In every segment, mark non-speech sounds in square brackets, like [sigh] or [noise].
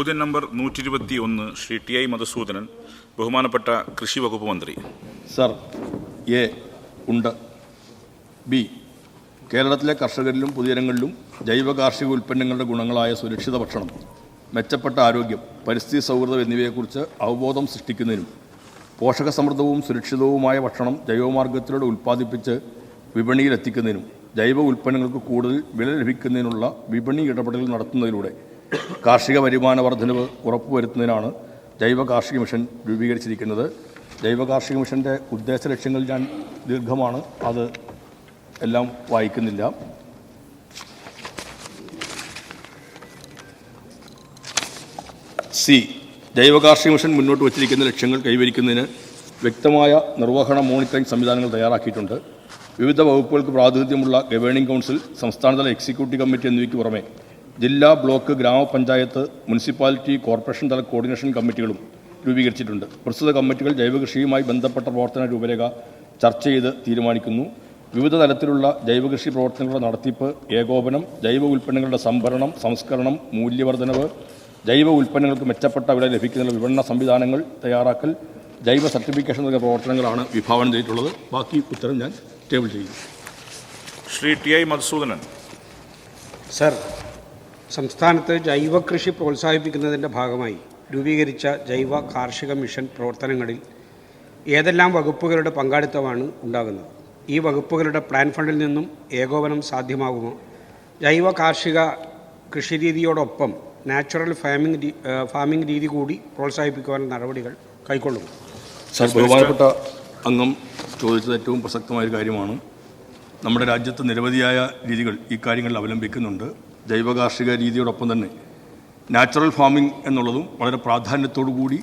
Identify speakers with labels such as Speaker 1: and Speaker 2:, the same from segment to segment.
Speaker 1: ചോദ്യം നമ്പർ നൂറ്റി ഇരുപത്തി ഒന്ന് ശ്രീ ടി ഐ മധുസൂദനൻ ബഹുമാനപ്പെട്ട കൃഷി വകുപ്പ് മന്ത്രി.
Speaker 2: സർ എ ഉണ്ട്. ബി കേരളത്തിലെ കർഷകരിലും പൊതുജനങ്ങളിലും ജൈവ കാർഷിക ഉൽപ്പന്നങ്ങളുടെ ഗുണങ്ങളായ സുരക്ഷിത ഭക്ഷണം മെച്ചപ്പെട്ട ആരോഗ്യം പരിസ്ഥിതി സൗഹൃദം എന്നിവയെക്കുറിച്ച് അവബോധം സൃഷ്ടിക്കുന്നതിനും പോഷകസമൃദ്ധവും സുരക്ഷിതവുമായ ഭക്ഷണം ജൈവമാർഗത്തിലൂടെ ഉൽപ്പാദിപ്പിച്ച് വിപണിയിലെത്തിക്കുന്നതിനും ജൈവ ഉൽപ്പന്നങ്ങൾക്ക് കൂടുതൽ വില ലഭിക്കുന്നതിനുള്ള വിപണി ഇടപെടൽ നടത്തുന്നതിലൂടെ കാർഷിക വരുമാന വർധനവ് ഉറപ്പുവരുത്തുന്നതിനാണ് ജൈവ കാർഷിക മിഷൻ രൂപീകരിച്ചിരിക്കുന്നത്. ജൈവ കാർഷിക മിഷന്റെ ഉദ്ദേശ ലക്ഷ്യങ്ങൾ ഞാൻ ദീർഘമാണ്. അത് എല്ലാം വായിക്കുന്നില്ല. സി. ജൈവ കാർഷിക മിഷൻ മുന്നോട്ട് വച്ചിരിക്കുന്ന ലക്ഷ്യങ്ങൾ കൈവരിക്കുന്നതിന് വ്യക്തമായ നിർവഹണ മോണിറ്ററിംഗ് സംവിധാനങ്ങൾ തയ്യാറാക്കിയിട്ടുണ്ട്. വിവിധ വകുപ്പുകൾക്ക് പ്രാതിനിധ്യമുള്ള ഗവേണിംഗ് കൗൺസിൽ സംസ്ഥാനതല എക്സിക്യൂട്ടീവ് കമ്മിറ്റി എന്നിവയ്ക്ക് പുറമെ ജില്ലാ ബ്ലോക്ക് ഗ്രാമപഞ്ചായത്ത് മുനിസിപ്പാലിറ്റി കോർപ്പറേഷൻ തല കോർഡിനേഷൻ കമ്മിറ്റികളും രൂപീകരിച്ചിട്ടുണ്ട്. പ്രസ്തുത കമ്മിറ്റികൾ ജൈവകൃഷിയുമായി ബന്ധപ്പെട്ട പ്രവർത്തന രൂപരേഖ ചർച്ച ചെയ്ത് തീരുമാനിക്കുന്നു. വിവിധ തലത്തിലുള്ള ജൈവകൃഷി പ്രവർത്തനങ്ങളുടെ നടത്തിപ്പ് ഏകോപനം ജൈവ ഉൽപ്പന്നങ്ങളുടെ സംഭരണം സംസ്കരണം മൂല്യവർദ്ധനവ് ജൈവ ഉൽപ്പന്നങ്ങൾക്ക് മെച്ചപ്പെട്ട വില ലഭിക്കുന്നതിനുള്ള വിപണന സംവിധാനങ്ങൾ തയ്യാറാക്കൽ ജൈവ സർട്ടിഫിക്കേഷൻ തുടങ്ങിയ പ്രവർത്തനങ്ങളാണ് വിഭാവനം ചെയ്തിട്ടുള്ളത്. ബാക്കി ഉത്തരം ഞാൻ ടേബിൾ ചെയ്യും
Speaker 1: Shri T I Madhusoodanan.
Speaker 3: Sir സംസ്ഥാനത്ത് ജൈവ കൃഷി പ്രോത്സാഹിപ്പിക്കുന്നതിന്റെ ഭാഗമായി രൂപീകരിച്ച ജൈവ കാർഷിക മിഷൻ പ്രവർത്തനങ്ങളിൽ ഏതെല്ലാം വകുപ്പുകളുടെ പങ്കാളിത്തമാണ് ഉണ്ടാകുന്നത്? ഈ വകുപ്പുകളുടെ പ്ലാൻ ഫണ്ടിൽ നിന്നും ഏകോപനം സാധ്യമാകുമോ? ജൈവ കാർഷിക കൃഷിരീതിയോടൊപ്പം നാച്ചുറൽ ഫാമിംഗ് ഫാമിംഗ് രീതി കൂടി പ്രോത്സാഹിപ്പിക്കുവാനുള്ള നടപടികൾ കൈക്കൊള്ളും
Speaker 2: സാർ ബഹുമാനപ്പെട്ട അംഗം ചോദിച്ചത് ഏറ്റവും പ്രസക്തമായ ഒരു കാര്യമാണ്. നമ്മുടെ രാജ്യത്ത് നിരവധിയായ രീതികൾ ഈ കാര്യങ്ങളിൽ അവലംബിക്കുന്നുണ്ട്. ജൈവ കാർഷിക രീതിയോടൊപ്പം തന്നെ നാച്ചുറൽ ഫാമിംഗ് എന്നുള്ളതും വളരെ പ്രാധാന്യത്തോടു കൂടി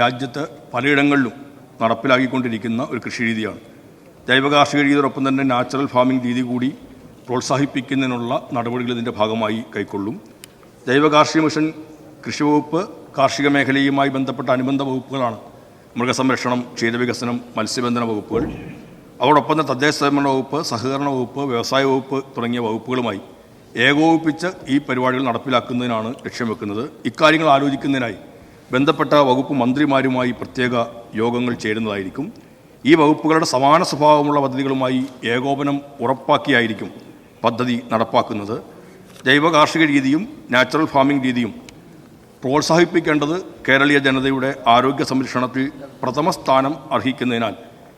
Speaker 2: രാജ്യത്ത് പലയിടങ്ങളിലും നടപ്പിലാക്കിക്കൊണ്ടിരിക്കുന്ന ഒരു കൃഷി രീതിയാണ്. ജൈവ കാർഷിക രീതിയോടൊപ്പം തന്നെ നാച്ചുറൽ ഫാമിംഗ് രീതി കൂടി പ്രോത്സാഹിപ്പിക്കുന്നതിനുള്ള നടപടികൾ ഇതിന്റെ ഭാഗമായി കൈക്കൊള്ളും. ജൈവ കാർഷിക മിഷൻ കൃഷി വകുപ്പ് കാർഷിക മേഖലയുമായി ബന്ധപ്പെട്ട അനുബന്ധ വകുപ്പുകളാണ് മൃഗസംരക്ഷണം ക്ഷീരവികസനം മത്സ്യബന്ധന വകുപ്പുകൾ. അതോടൊപ്പം തന്നെ തദ്ദേശ സ്വയംഭരണ വകുപ്പ് സഹകരണ വകുപ്പ് വ്യവസായ വകുപ്പ് തുടങ്ങിയ വകുപ്പുകളുമായി ഏകോപിപ്പിച്ച് ഈ പരിപാടികൾ നടപ്പിലാക്കുന്നതിനാണ് ലക്ഷ്യം വെക്കുന്നത്. ഇക്കാര്യങ്ങൾ ആലോചിക്കുന്നതിനായി ബന്ധപ്പെട്ട വകുപ്പ് മന്ത്രിമാരുമായി പ്രത്യേക യോഗങ്ങൾ ചേരുന്നതായിരിക്കും. ഈ വകുപ്പുകളുടെ സമാന സ്വഭാവമുള്ള പദ്ധതികളുമായി ഏകോപനം ഉറപ്പാക്കിയായിരിക്കും പദ്ധതി നടപ്പാക്കുന്നത്. ജൈവ കാർഷിക രീതിയും നാച്ചുറൽ ഫാമിംഗ് രീതിയും പ്രോത്സാഹിപ്പിക്കേണ്ടത് കേരളീയ ജനതയുടെ ആരോഗ്യ സംരക്ഷണത്തിൽ പ്രഥമ സ്ഥാനം അർഹിക്കുന്നതിനാൽ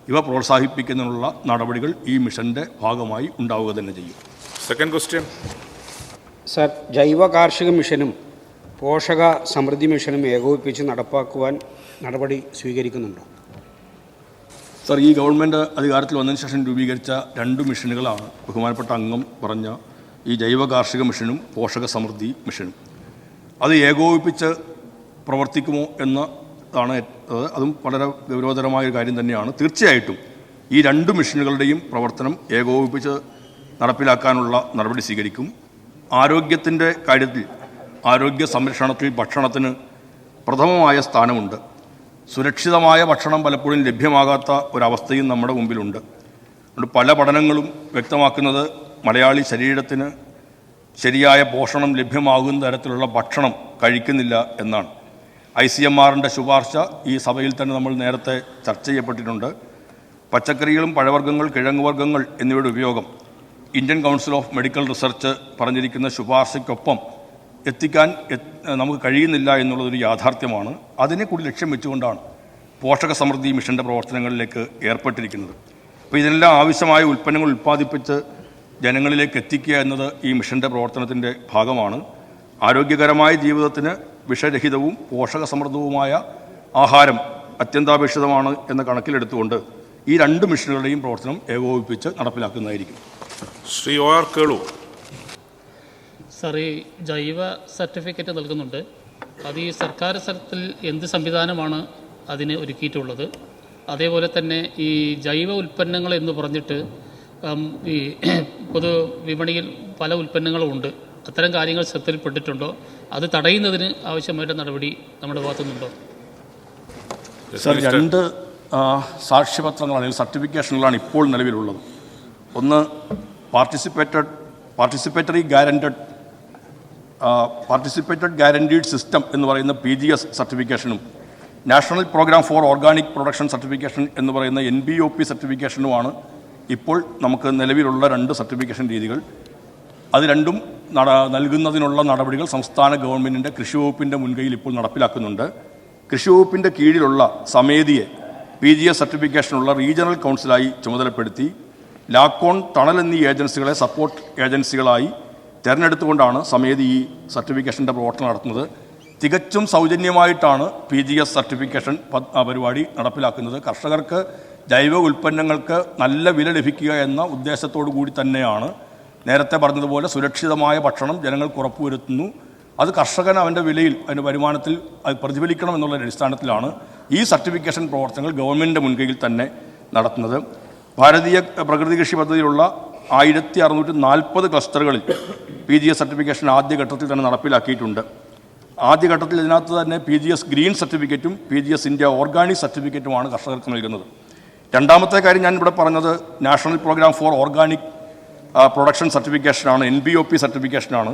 Speaker 2: ഇവ പ്രോത്സാഹിപ്പിക്കുന്നതിനുള്ള നടപടികൾ ഈ മിഷന്റെ ഭാഗമായി ഉണ്ടാവുക തന്നെ ചെയ്യും.
Speaker 1: സെക്കൻഡ് ക്വസ്റ്റ്യൻ
Speaker 3: സർ ജൈവ കാർഷിക മിഷനും പോഷക സമൃദ്ധി മിഷനും ഏകോപിപ്പിച്ച് നടപ്പാക്കുവാൻ നടപടി സ്വീകരിക്കുന്നുണ്ടോ?
Speaker 2: സർ ഈ ഗവൺമെന്റ് അധികാരത്തിൽ വന്നതിന് ശേഷം രൂപീകരിച്ച രണ്ട് മിഷനുകളാണ് ബഹുമാനപ്പെട്ട അംഗം പറഞ്ഞ ഈ ജൈവ കാർഷിക മിഷനും പോഷക സമൃദ്ധി മിഷനും. അത് ഏകോപിപ്പിച്ച് പ്രവർത്തിക്കുമോ എന്നതാണ് അത് അതും വളരെ ഗൗരവതരമായ ഒരു കാര്യം തന്നെയാണ്. തീർച്ചയായിട്ടും ഈ രണ്ട് മിഷനുകളുടെയും പ്രവർത്തനം ഏകോപിപ്പിച്ച് നടപ്പിലാക്കാനുള്ള നടപടി സ്വീകരിക്കും. ആരോഗ്യത്തിന്റെ കാര്യത്തിൽ ആരോഗ്യ സംരക്ഷണത്തിൽ ഭക്ഷണത്തിന് പ്രഥമമായ സ്ഥാനമുണ്ട്. സുരക്ഷിതമായ ഭക്ഷണം പലപ്പോഴും ലഭ്യമാകാത്ത ഒരവസ്ഥയും നമ്മുടെ മുമ്പിലുണ്ട്. അതുകൊണ്ട് പല പഠനങ്ങളും വ്യക്തമാക്കുന്നത് മലയാളി ശരീരത്തിന് ശരിയായ പോഷണം ലഭ്യമാകുന്ന തരത്തിലുള്ള ഭക്ഷണം കഴിക്കുന്നില്ല എന്നാണ്. ഐ സി എം ആറിന്റെ ശുപാർശ ഈ സഭയിൽ തന്നെ നമ്മൾ നേരത്തെ ചർച്ച ചെയ്യപ്പെട്ടിട്ടുണ്ട്. പച്ചക്കറികളും പഴവർഗങ്ങൾ കിഴങ്ങുവർഗങ്ങൾ എന്നിവയുടെ ഉപയോഗം Indian council of medical research പറഞ്ഞിരിക്കുന്ന ശുപാർശയ്ക്കൊപ്പം എത്തിക്കാൻ നമുക്ക് കഴിയുന്നില്ല എന്നുള്ളതൊരു യാഥാർത്ഥ്യമാണ്. അതിനെ കൂടി ലക്ഷ്യം വെച്ചുകൊണ്ടാണ് പോഷക സമൃദ്ധി മിഷന്റെ പ്രവർത്തനങ്ങളിലേക്ക് ഏർപ്പെട്ടിരിക്കുന്നത്. അപ്പോൾ ഇതിനെല്ലാം ആവശ്യമായ ഉൽപ്പന്നങ്ങൾ ഉൽപ്പാദിപ്പിച്ച് ജനങ്ങളിലേക്ക് എത്തിക്കുക എന്നത് ഈ മിഷന്റെ പ്രവർത്തനത്തിന്റെ ഭാഗമാണ്. ആരോഗ്യകരമായ ജീവിതത്തിന് വിഷരഹിതവും പോഷക സമൃദ്ധവുമായ ആഹാരം അത്യന്താപേക്ഷിതമാണ് എന്ന കണക്കിലെടുത്തുകൊണ്ട് ഈ രണ്ട് മിഷനുകളുടെയും പ്രവർത്തനം ഏകോപിപ്പിച്ച് നടപ്പിലാക്കുന്നതായിരിക്കും.
Speaker 1: Shri O R Kelu.
Speaker 4: Sir ഈ ജൈവ സർട്ടിഫിക്കറ്റ് നൽകുന്നുണ്ട്. അത് ഈ സർക്കാർ സ്ഥലത്തിൽ എന്ത് സംവിധാനമാണ് അതിന് ഒരുക്കിയിട്ടുള്ളത്? അതേപോലെ തന്നെ ഈ ജൈവ ഉൽപ്പന്നങ്ങൾ എന്ന് പറഞ്ഞിട്ട് ഈ [clears throat] പൊതു വിപണിയിൽ പല ഉൽപ്പന്നങ്ങളും ഉണ്ട്. അത്തരം കാര്യങ്ങൾ ശ്രദ്ധയിൽപ്പെട്ടിട്ടുണ്ടോ? അത് തടയുന്നതിന് ആവശ്യമായിട്ട് നടപടി നമ്മുടെ ഭാഗത്തുനിന്നുണ്ടോ?
Speaker 2: സർ രണ്ട് സാക്ഷ്യപത്രങ്ങളാണ് സർട്ടിഫിക്കേഷനുകളാണ് ഇപ്പോൾ നിലവിലുള്ളത്. ഒന്ന് participated participatory guaranteed participated guaranteed system എന്ന് പറയുന്ന P G S സർട്ടിഫിക്കേഷനും national programme for organic production certification എന്ന് പറയുന്ന എൻ ബി ഒ പി സർട്ടിഫിക്കേഷനുമാണ് ഇപ്പോൾ നമുക്ക് നിലവിലുള്ള രണ്ട് സർട്ടിഫിക്കേഷൻ രീതികൾ. അത് രണ്ടും നട നൽകുന്നതിനുള്ള നടപടികൾ സംസ്ഥാന ഗവൺമെന്റിന്റെ കൃഷി വകുപ്പിന്റെ മുൻകൈയിൽ ഇപ്പോൾ നടപ്പിലാക്കുന്നുണ്ട്. കൃഷി വകുപ്പിന്റെ കീഴിലുള്ള സമിതിയെ പി ജി എസ് സർട്ടിഫിക്കേഷനുള്ള റീജിയണൽ കൗൺസിലായി ചുമതലപ്പെടുത്തി. ലാക്കോൺ ടണൽ എന്നീ ഏജൻസികളെ സപ്പോർട്ട് ഏജൻസികളായി തിരഞ്ഞെടുത്തുകൊണ്ടാണ് സമിതി ഈ സർട്ടിഫിക്കേഷന്റെ പ്രവർത്തനം നടത്തുന്നത്. തികച്ചും സൗജന്യമായിട്ടാണ് പി ജി എസ് സർട്ടിഫിക്കേഷൻ പരിപാടി നടപ്പിലാക്കുന്നത്. കർഷകർക്ക് ജൈവ ഉൽപ്പന്നങ്ങൾക്ക് നല്ല വില ലഭിക്കുക എന്ന ഉദ്ദേശത്തോടു കൂടി തന്നെയാണ്. നേരത്തെ പറഞ്ഞതുപോലെ സുരക്ഷിതമായ ഭക്ഷണം ജനങ്ങൾക്ക് ഉറപ്പുവരുത്തുന്നു. അത് കർഷകൻ അവന്റെ വിലയിൽ അതിന്റെ വരുമാനത്തിൽ അത് പ്രതിഫലിക്കണം എന്നുള്ള അടിസ്ഥാനത്തിലാണ് ഈ സർട്ടിഫിക്കേഷൻ പ്രവർത്തനങ്ങൾ ഗവൺമെന്റിന്റെ മുൻകൈയിൽ തന്നെ നടത്തുന്നത്. ഭാരതീയ പ്രകൃതി കൃഷി പദ്ധതിയിലുള്ള ആയിരത്തി അറുന്നൂറ്റി നാൽപ്പത് ക്ലസ്റ്ററുകളിൽ പി ജി എസ് സർട്ടിഫിക്കേഷൻ ആദ്യഘട്ടത്തിൽ തന്നെ നടപ്പിലാക്കിയിട്ടുണ്ട്. ആദ്യഘട്ടത്തിൽ ഇതിനകത്ത് തന്നെ പി ജി എസ് ഗ്രീൻ സർട്ടിഫിക്കറ്റും P G S India organic സർട്ടിഫിക്കറ്റുമാണ് കർഷകർക്ക് നൽകുന്നത്. രണ്ടാമത്തെ കാര്യം ഞാൻ ഇവിടെ പറഞ്ഞത് national programme for organic production സർട്ടിഫിക്കേഷനാണ് N B O P സർട്ടിഫിക്കേഷനാണ്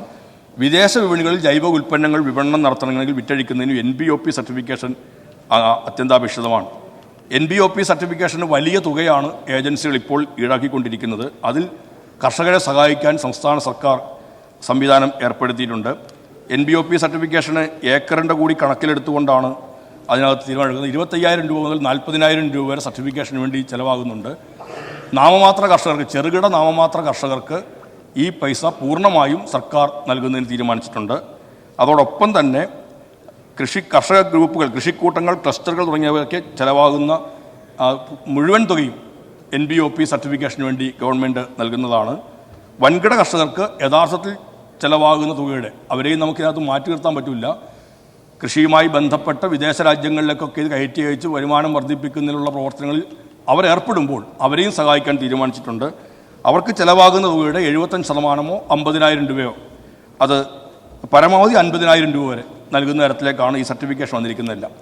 Speaker 2: വിദേശ വിപണികളിൽ ജൈവ ഉൽപ്പന്നങ്ങൾ വിപണനം നടത്തണമെങ്കിൽ വിറ്റഴിക്കുന്നതിന് N B O P certification അത്യന്താപേക്ഷിതമാണ്. എൻ ബി ഒ പി സർട്ടിഫിക്കേഷന് വലിയ തുകയാണ് ഏജൻസികൾ ഇപ്പോൾ ഈടാക്കിക്കൊണ്ടിരിക്കുന്നത്. അതിൽ കർഷകരെ സഹായിക്കാൻ സംസ്ഥാന സർക്കാർ സംവിധാനം ഏർപ്പെടുത്തിയിട്ടുണ്ട്. എൻ ബി ഒ പി സർട്ടിഫിക്കേഷന് ഏക്കറിന്റെ കൂടി കണക്കിലെടുത്തുകൊണ്ടാണ് അതിനകത്ത് തീരുമാനമെടുക്കുന്നത് ഇരുപത്തയ്യായിരം രൂപ മുതൽ നാൽപ്പതിനായിരം രൂപ വരെ സർട്ടിഫിക്കേഷന് വേണ്ടി ചിലവാകുന്നുണ്ട്. നാമമാത്ര കർഷകർക്ക് ചെറുകിട നാമമാത്ര കർഷകർക്ക് ഈ പൈസ പൂർണമായും സർക്കാർ നൽകുന്നതിന് തീരുമാനിച്ചിട്ടുണ്ട്. അതോടൊപ്പം തന്നെ കൃഷി കർഷക ഗ്രൂപ്പുകൾ കൃഷിക്കൂട്ടങ്ങൾ ക്ലസ്റ്ററുകൾ തുടങ്ങിയവയൊക്കെ ചിലവാകുന്ന മുഴുവൻ തുകയും എൻ ബി ഒ പി സർട്ടിഫിക്കേഷന് വേണ്ടി ഗവൺമെന്റ് നൽകുന്നതാണ്. വൻകിട കർഷകർക്ക് യഥാർത്ഥത്തിൽ ചിലവാകുന്ന തുകയുടെ അവരെയും നമുക്കിതിനകത്ത് മാറ്റി നിർത്താൻ പറ്റില്ല. കൃഷിയുമായി ബന്ധപ്പെട്ട വിദേശ രാജ്യങ്ങളിലേക്കൊക്കെ ഇത് കയറ്റി അയച്ച് വരുമാനം വർദ്ധിപ്പിക്കുന്നതിനുള്ള പ്രവർത്തനങ്ങളിൽ അവരേർപ്പെടുമ്പോൾ അവരെയും സഹായിക്കാൻ തീരുമാനിച്ചിട്ടുണ്ട്. അവർക്ക് ചിലവാകുന്ന തുകയുടെ എഴുപത്തഞ്ച് ശതമാനമോ അമ്പതിനായിരം രൂപയോ അത് പരമാവധി അൻപതിനായിരം രൂപ വരെ നൽകുന്ന തരത്തിലേക്കാണ് ഈ സർട്ടിഫിക്കേഷൻ വന്നിരിക്കുന്നതെല്ലാം.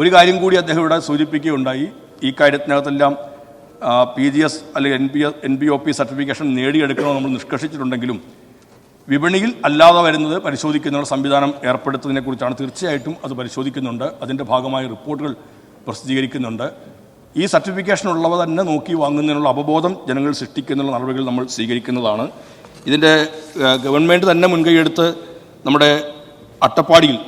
Speaker 2: ഒരു കാര്യം കൂടി അദ്ദേഹം ഇവിടെ സൂചിപ്പിക്കുകയുണ്ടായി. ഈ കാര്യത്തിനകത്തെല്ലാം പി ജി എസ് അല്ലെങ്കിൽ N P N B O P certification നേടിയെടുക്കണമെന്ന് നമ്മൾ നിഷ്കർഷിച്ചിട്ടുണ്ടെങ്കിലും വിപണിയിൽ അല്ലാതെ വരുന്നത് പരിശോധിക്കുന്നതിനുള്ള സംവിധാനം ഏർപ്പെടുത്തുന്നതിനെക്കുറിച്ചാണ് തീർച്ചയായിട്ടും അത് പരിശോധിക്കുന്നുണ്ട്. അതിന്റെ ഭാഗമായി റിപ്പോർട്ടുകൾ പ്രസിദ്ധീകരിക്കുന്നുണ്ട്. ഈ സർട്ടിഫിക്കേഷൻ ഉള്ളവ തന്നെ നോക്കി വാങ്ങുന്നതിനുള്ള അവബോധം ജനങ്ങൾ സൃഷ്ടിക്കുന്നതിനുള്ള നടപടികൾ നമ്മൾ സ്വീകരിക്കുന്നതാണ്. ഇതിന്റെ ഗവൺമെന്റ് തന്നെ മുൻകൈയെടുത്ത് നമ്മുടെ അട്ടപ്പാടിയിൽ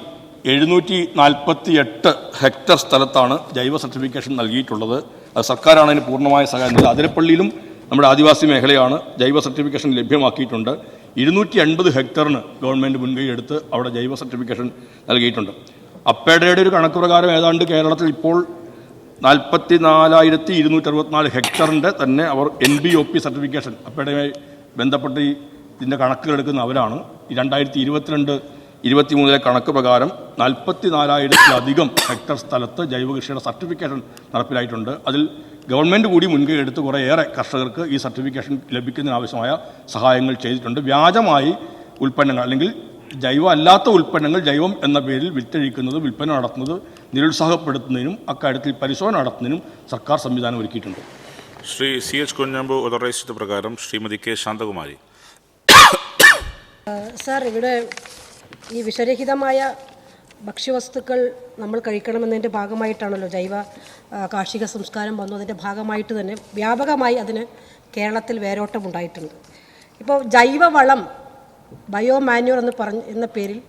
Speaker 2: എഴുന്നൂറ്റി നാൽപ്പത്തി എട്ട് ഹെക്ടർ സ്ഥലത്താണ് ജൈവ സർട്ടിഫിക്കേഷൻ നൽകിയിട്ടുള്ളത്. അത് സർക്കാരാണ് അതിന് പൂർണമായ സഹായം നൽകുന്നത് അതിരപ്പള്ളിയിലും നമ്മുടെ ആദിവാസി മേഖലയാണ് ജൈവ സർട്ടിഫിക്കേഷൻ ലഭ്യമാക്കിയിട്ടുണ്ട്. ഇരുന്നൂറ്റി അൻപത് ഹെക്ടറിന് ഗവൺമെന്റ് മുൻകൈ എടുത്ത് അവിടെ ജൈവ സർട്ടിഫിക്കേഷൻ നൽകിയിട്ടുണ്ട്. അപ്പേഡയുടെ ഒരു കണക്ക് പ്രകാരം ഏതാണ്ട് കേരളത്തിൽ ഇപ്പോൾ നാൽപ്പത്തി നാലായിരത്തി ഇരുന്നൂറ്റി അറുപത്തിനാല് ഹെക്ടറിന്റെ തന്നെ അവർ N B O P certification അപ്പേഡയുമായി ബന്ധപ്പെട്ട് ഇതിന്റെ കണക്കുകൾ എടുക്കുന്ന അവരാണ്. രണ്ടായിരത്തി ഇരുപത്തിരണ്ട് ഇരുപത്തി മൂന്നിലെ കണക്ക് പ്രകാരം നാൽപ്പത്തി നാലായിരത്തിലധികം ഹെക്ടർ സ്ഥലത്ത് ജൈവകൃഷിയുടെ സർട്ടിഫിക്കേഷൻ നടപ്പിലായിട്ടുണ്ട്. അതിൽ ഗവൺമെന്റ് കൂടി മുൻകൈ എടുത്ത് കുറേയേറെ കർഷകർക്ക് ഈ സർട്ടിഫിക്കേഷൻ ലഭിക്കുന്നതിനാവശ്യമായ സഹായങ്ങൾ ചെയ്തിട്ടുണ്ട്. വ്യാജമായി ഉൽപ്പന്നങ്ങൾ അല്ലെങ്കിൽ ജൈവ അല്ലാത്ത ഉൽപ്പന്നങ്ങൾ ജൈവം എന്ന പേരിൽ വിറ്റഴിക്കുന്നത് വിൽപ്പന നടത്തുന്നത് നിരുത്സാഹപ്പെടുത്തുന്നതിനും അക്കാര്യത്തിൽ പരിശോധന നടത്തുന്നതിനും സർക്കാർ സംവിധാനം ഒരുക്കിയിട്ടുണ്ട്.
Speaker 1: Shri C H Kunhambu authorised പ്രകാരം ശ്രീമതി കെ ശാന്തകുമാരി.
Speaker 5: സാർ ഇവിടെ ഈ വിഷരഹിതമായ ഭക്ഷ്യവസ്തുക്കൾ നമ്മൾ കഴിക്കണമെന്നതിന്റെ ഭാഗമായിട്ടാണല്ലോ ജൈവ കാർഷിക സംസ്കാരം വന്നു അതിന്റെ ഭാഗമായിട്ട് തന്നെ വ്യാപകമായി അതിന് കേരളത്തിൽ വേരോട്ടമുണ്ടായിട്ടുണ്ട്. ഇപ്പോൾ ജൈവവളം ബയോ മാന്യൂർ എന്ന് പറഞ്ഞ എന്ന പേരിൽ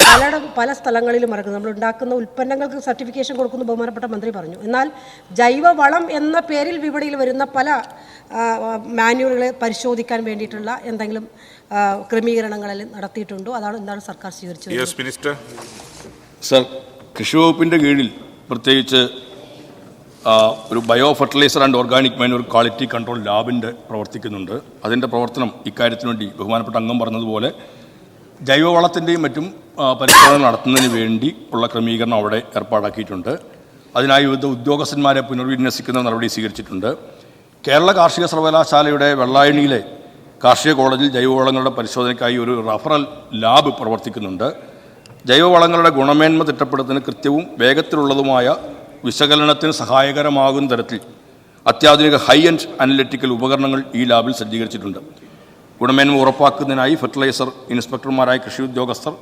Speaker 5: പല പല സ്ഥലങ്ങളിലും ഇറങ്ങുന്നു. നമ്മൾ ഉണ്ടാക്കുന്ന ഉൽപ്പന്നങ്ങൾക്ക് സർട്ടിഫിക്കേഷൻ കൊടുക്കുന്നു ബഹുമാനപ്പെട്ട മന്ത്രി പറഞ്ഞു. എന്നാൽ ജൈവവളം എന്ന പേരിൽ വിപണിയിൽ വരുന്ന പല മാന്യൂറുകളെ പരിശോധിക്കാൻ വേണ്ടിയിട്ടുള്ള എന്തെങ്കിലും ക്രമീകരണങ്ങളിൽ നടത്തിയിട്ടുണ്ടോ? അതാണ് എന്താണ് സർക്കാർ സ്വീകരിച്ചത്?
Speaker 1: Yes minister.
Speaker 2: സർ കൃഷി വകുപ്പിന്റെ കീഴിൽ പ്രത്യേകിച്ച് ഒരു bio fertiliser and organic manure quality control ലാബിന്റെ പ്രവർത്തിക്കുന്നുണ്ട്. അതിന്റെ പ്രവർത്തനം ഇക്കാര്യത്തിന് വേണ്ടി ബഹുമാനപ്പെട്ട അംഗം പറഞ്ഞതുപോലെ ജൈവവളത്തിന്റെയും മറ്റും പരിശോധന നടത്തുന്നതിന് വേണ്ടി ഉള്ള ക്രമീകരണം അവിടെ ഏർപ്പാടാക്കിയിട്ടുണ്ട്. അതിനായി വിവിധ ഉദ്യോഗസ്ഥന്മാരെ പുനർവിന്യസിക്കുന്ന നടപടി സ്വീകരിച്ചിട്ടുണ്ട്. കേരള കാർഷിക സർവകലാശാലയുടെ വെള്ളായണിയിലെ കാർഷിക കോളേജിൽ ജൈവവളങ്ങളുടെ പരിശോധനയ്ക്കായി ഒരു റഫറൽ ലാബ് പ്രവർത്തിക്കുന്നുണ്ട്. ജൈവവളങ്ങളുടെ ഗുണമേന്മ തിട്ടപ്പെടുത്തുന്ന കൃത്യവും വേഗത്തിലുള്ളതുമായ വിശകലനത്തിന് സഹായകരമാകുന്ന തരത്തിൽ അത്യാധുനിക ഹൈ എൻഡ് അനലിറ്റിക്കൽ ഉപകരണങ്ങൾ ഈ ലാബിൽ സജ്ജീകരിച്ചിട്ടുണ്ട്. ഗുണമേന്മ ഉറപ്പാക്കുന്നതിനായി ഫെർട്ടിലൈസർ ഇൻസ്പെക്ടർമാരായ കൃഷി ഉദ്യോഗസ്ഥർ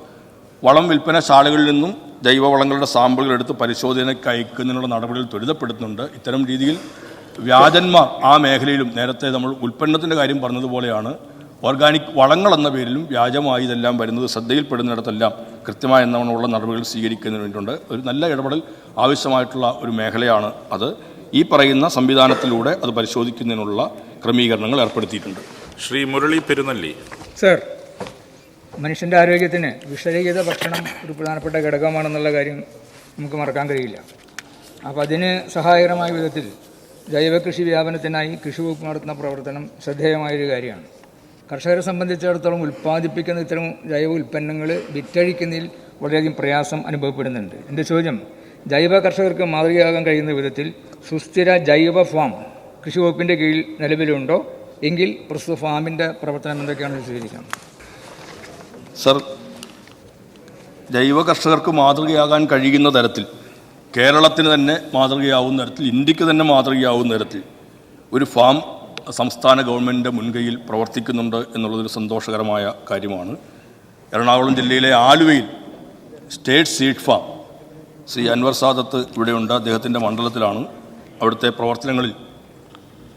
Speaker 2: വളം വിൽപ്പനശാലകളിൽ നിന്നും ജൈവവളങ്ങളുടെ സാമ്പിളുകൾ എടുത്ത് പരിശോധനയ്ക്ക് അയക്കുന്നതിനുള്ള നടപടികൾ ത്വരിതപ്പെടുത്തുന്നുണ്ട്. ഇത്തരം രീതിയിൽ വ്യാജന്മാർ ആ മേഖലയിലും നേരത്തെ നമ്മൾ ഉൽപ്പന്നത്തിന്റെ കാര്യം പറഞ്ഞതുപോലെയാണ് ഓർഗാനിക് വളങ്ങൾ എന്ന പേരിലും വ്യാജമായി ഇതെല്ലാം വരുന്നത് ശ്രദ്ധയിൽപ്പെടുന്നിടത്തെല്ലാം കൃത്യമായ എന്നവണ്ണമുള്ള നടപടികൾ സ്വീകരിക്കുന്നതിന് വേണ്ടിയിട്ടുണ്ട്. ഒരു നല്ല ഇടപെടൽ ആവശ്യമായിട്ടുള്ള ഒരു മേഖലയാണ് അത്. ഈ പറയുന്ന സംവിധാനത്തിലൂടെ അത് പരിശോധിക്കുന്നതിനുള്ള ക്രമീകരണങ്ങൾ ഏർപ്പെടുത്തിയിട്ടുണ്ട്.
Speaker 1: ശ്രീ മുരളി പെരുന്നല്ലി.
Speaker 6: സർ മനുഷ്യന്റെ ആരോഗ്യത്തിന് വിഷരഹിത ഭക്ഷണം ഒരു പ്രധാനപ്പെട്ട ഘടകമാണെന്നുള്ള കാര്യം നമുക്ക് മറക്കാൻ കഴിയില്ല. അപ്പോൾ അതിന് സഹായകരമായ വിധത്തിൽ ജൈവ കൃഷി വ്യാപനത്തിനായി കൃഷി വകുപ്പ് നടത്തുന്ന പ്രവർത്തനം ശ്രദ്ധേയമായൊരു കാര്യമാണ്. കർഷകരെ സംബന്ധിച്ചിടത്തോളം ഉൽപ്പാദിപ്പിക്കുന്ന ഇത്തരം ജൈവ ഉൽപ്പന്നങ്ങൾ വിറ്റഴിക്കുന്നതിൽ വളരെയധികം പ്രയാസം അനുഭവപ്പെടുന്നുണ്ട്. എന്റെ ചോദ്യം ജൈവ കർഷകർക്ക് മാതൃകയാകാൻ കഴിയുന്ന വിധത്തിൽ സുസ്ഥിര ജൈവ ഫാം കൃഷി വകുപ്പിന്റെ കീഴിൽ നിലവിലുണ്ടോ? എങ്കിൽ പ്രസ്തുത ഫാമിന്റെ പ്രവർത്തനം എന്തൊക്കെയാണെന്ന് വിശദീകരിക്കാം.
Speaker 2: സർ ജൈവ കർഷകർക്ക് മാതൃകയാകാൻ കഴിയുന്ന തരത്തിൽ കേരളത്തിന് തന്നെ മാതൃകയാവുന്ന തരത്തിൽ ഇന്ത്യയ്ക്ക് തന്നെ മാതൃകയാവുന്ന തരത്തിൽ ഒരു ഫാം സംസ്ഥാന ഗവൺമെന്റിന്റെ മുൻകൈയിൽ പ്രവർത്തിക്കുന്നുണ്ട് എന്നുള്ളതൊരു സന്തോഷകരമായ കാര്യമാണ്. എറണാകുളം ജില്ലയിലെ ആലുവയിൽ state seed farm Shri Anwar Sadath ഇവിടെയുണ്ട്. അദ്ദേഹത്തിന്റെ മണ്ഡലത്തിലാണ്. അവിടുത്തെ പ്രവർത്തനങ്ങളിൽ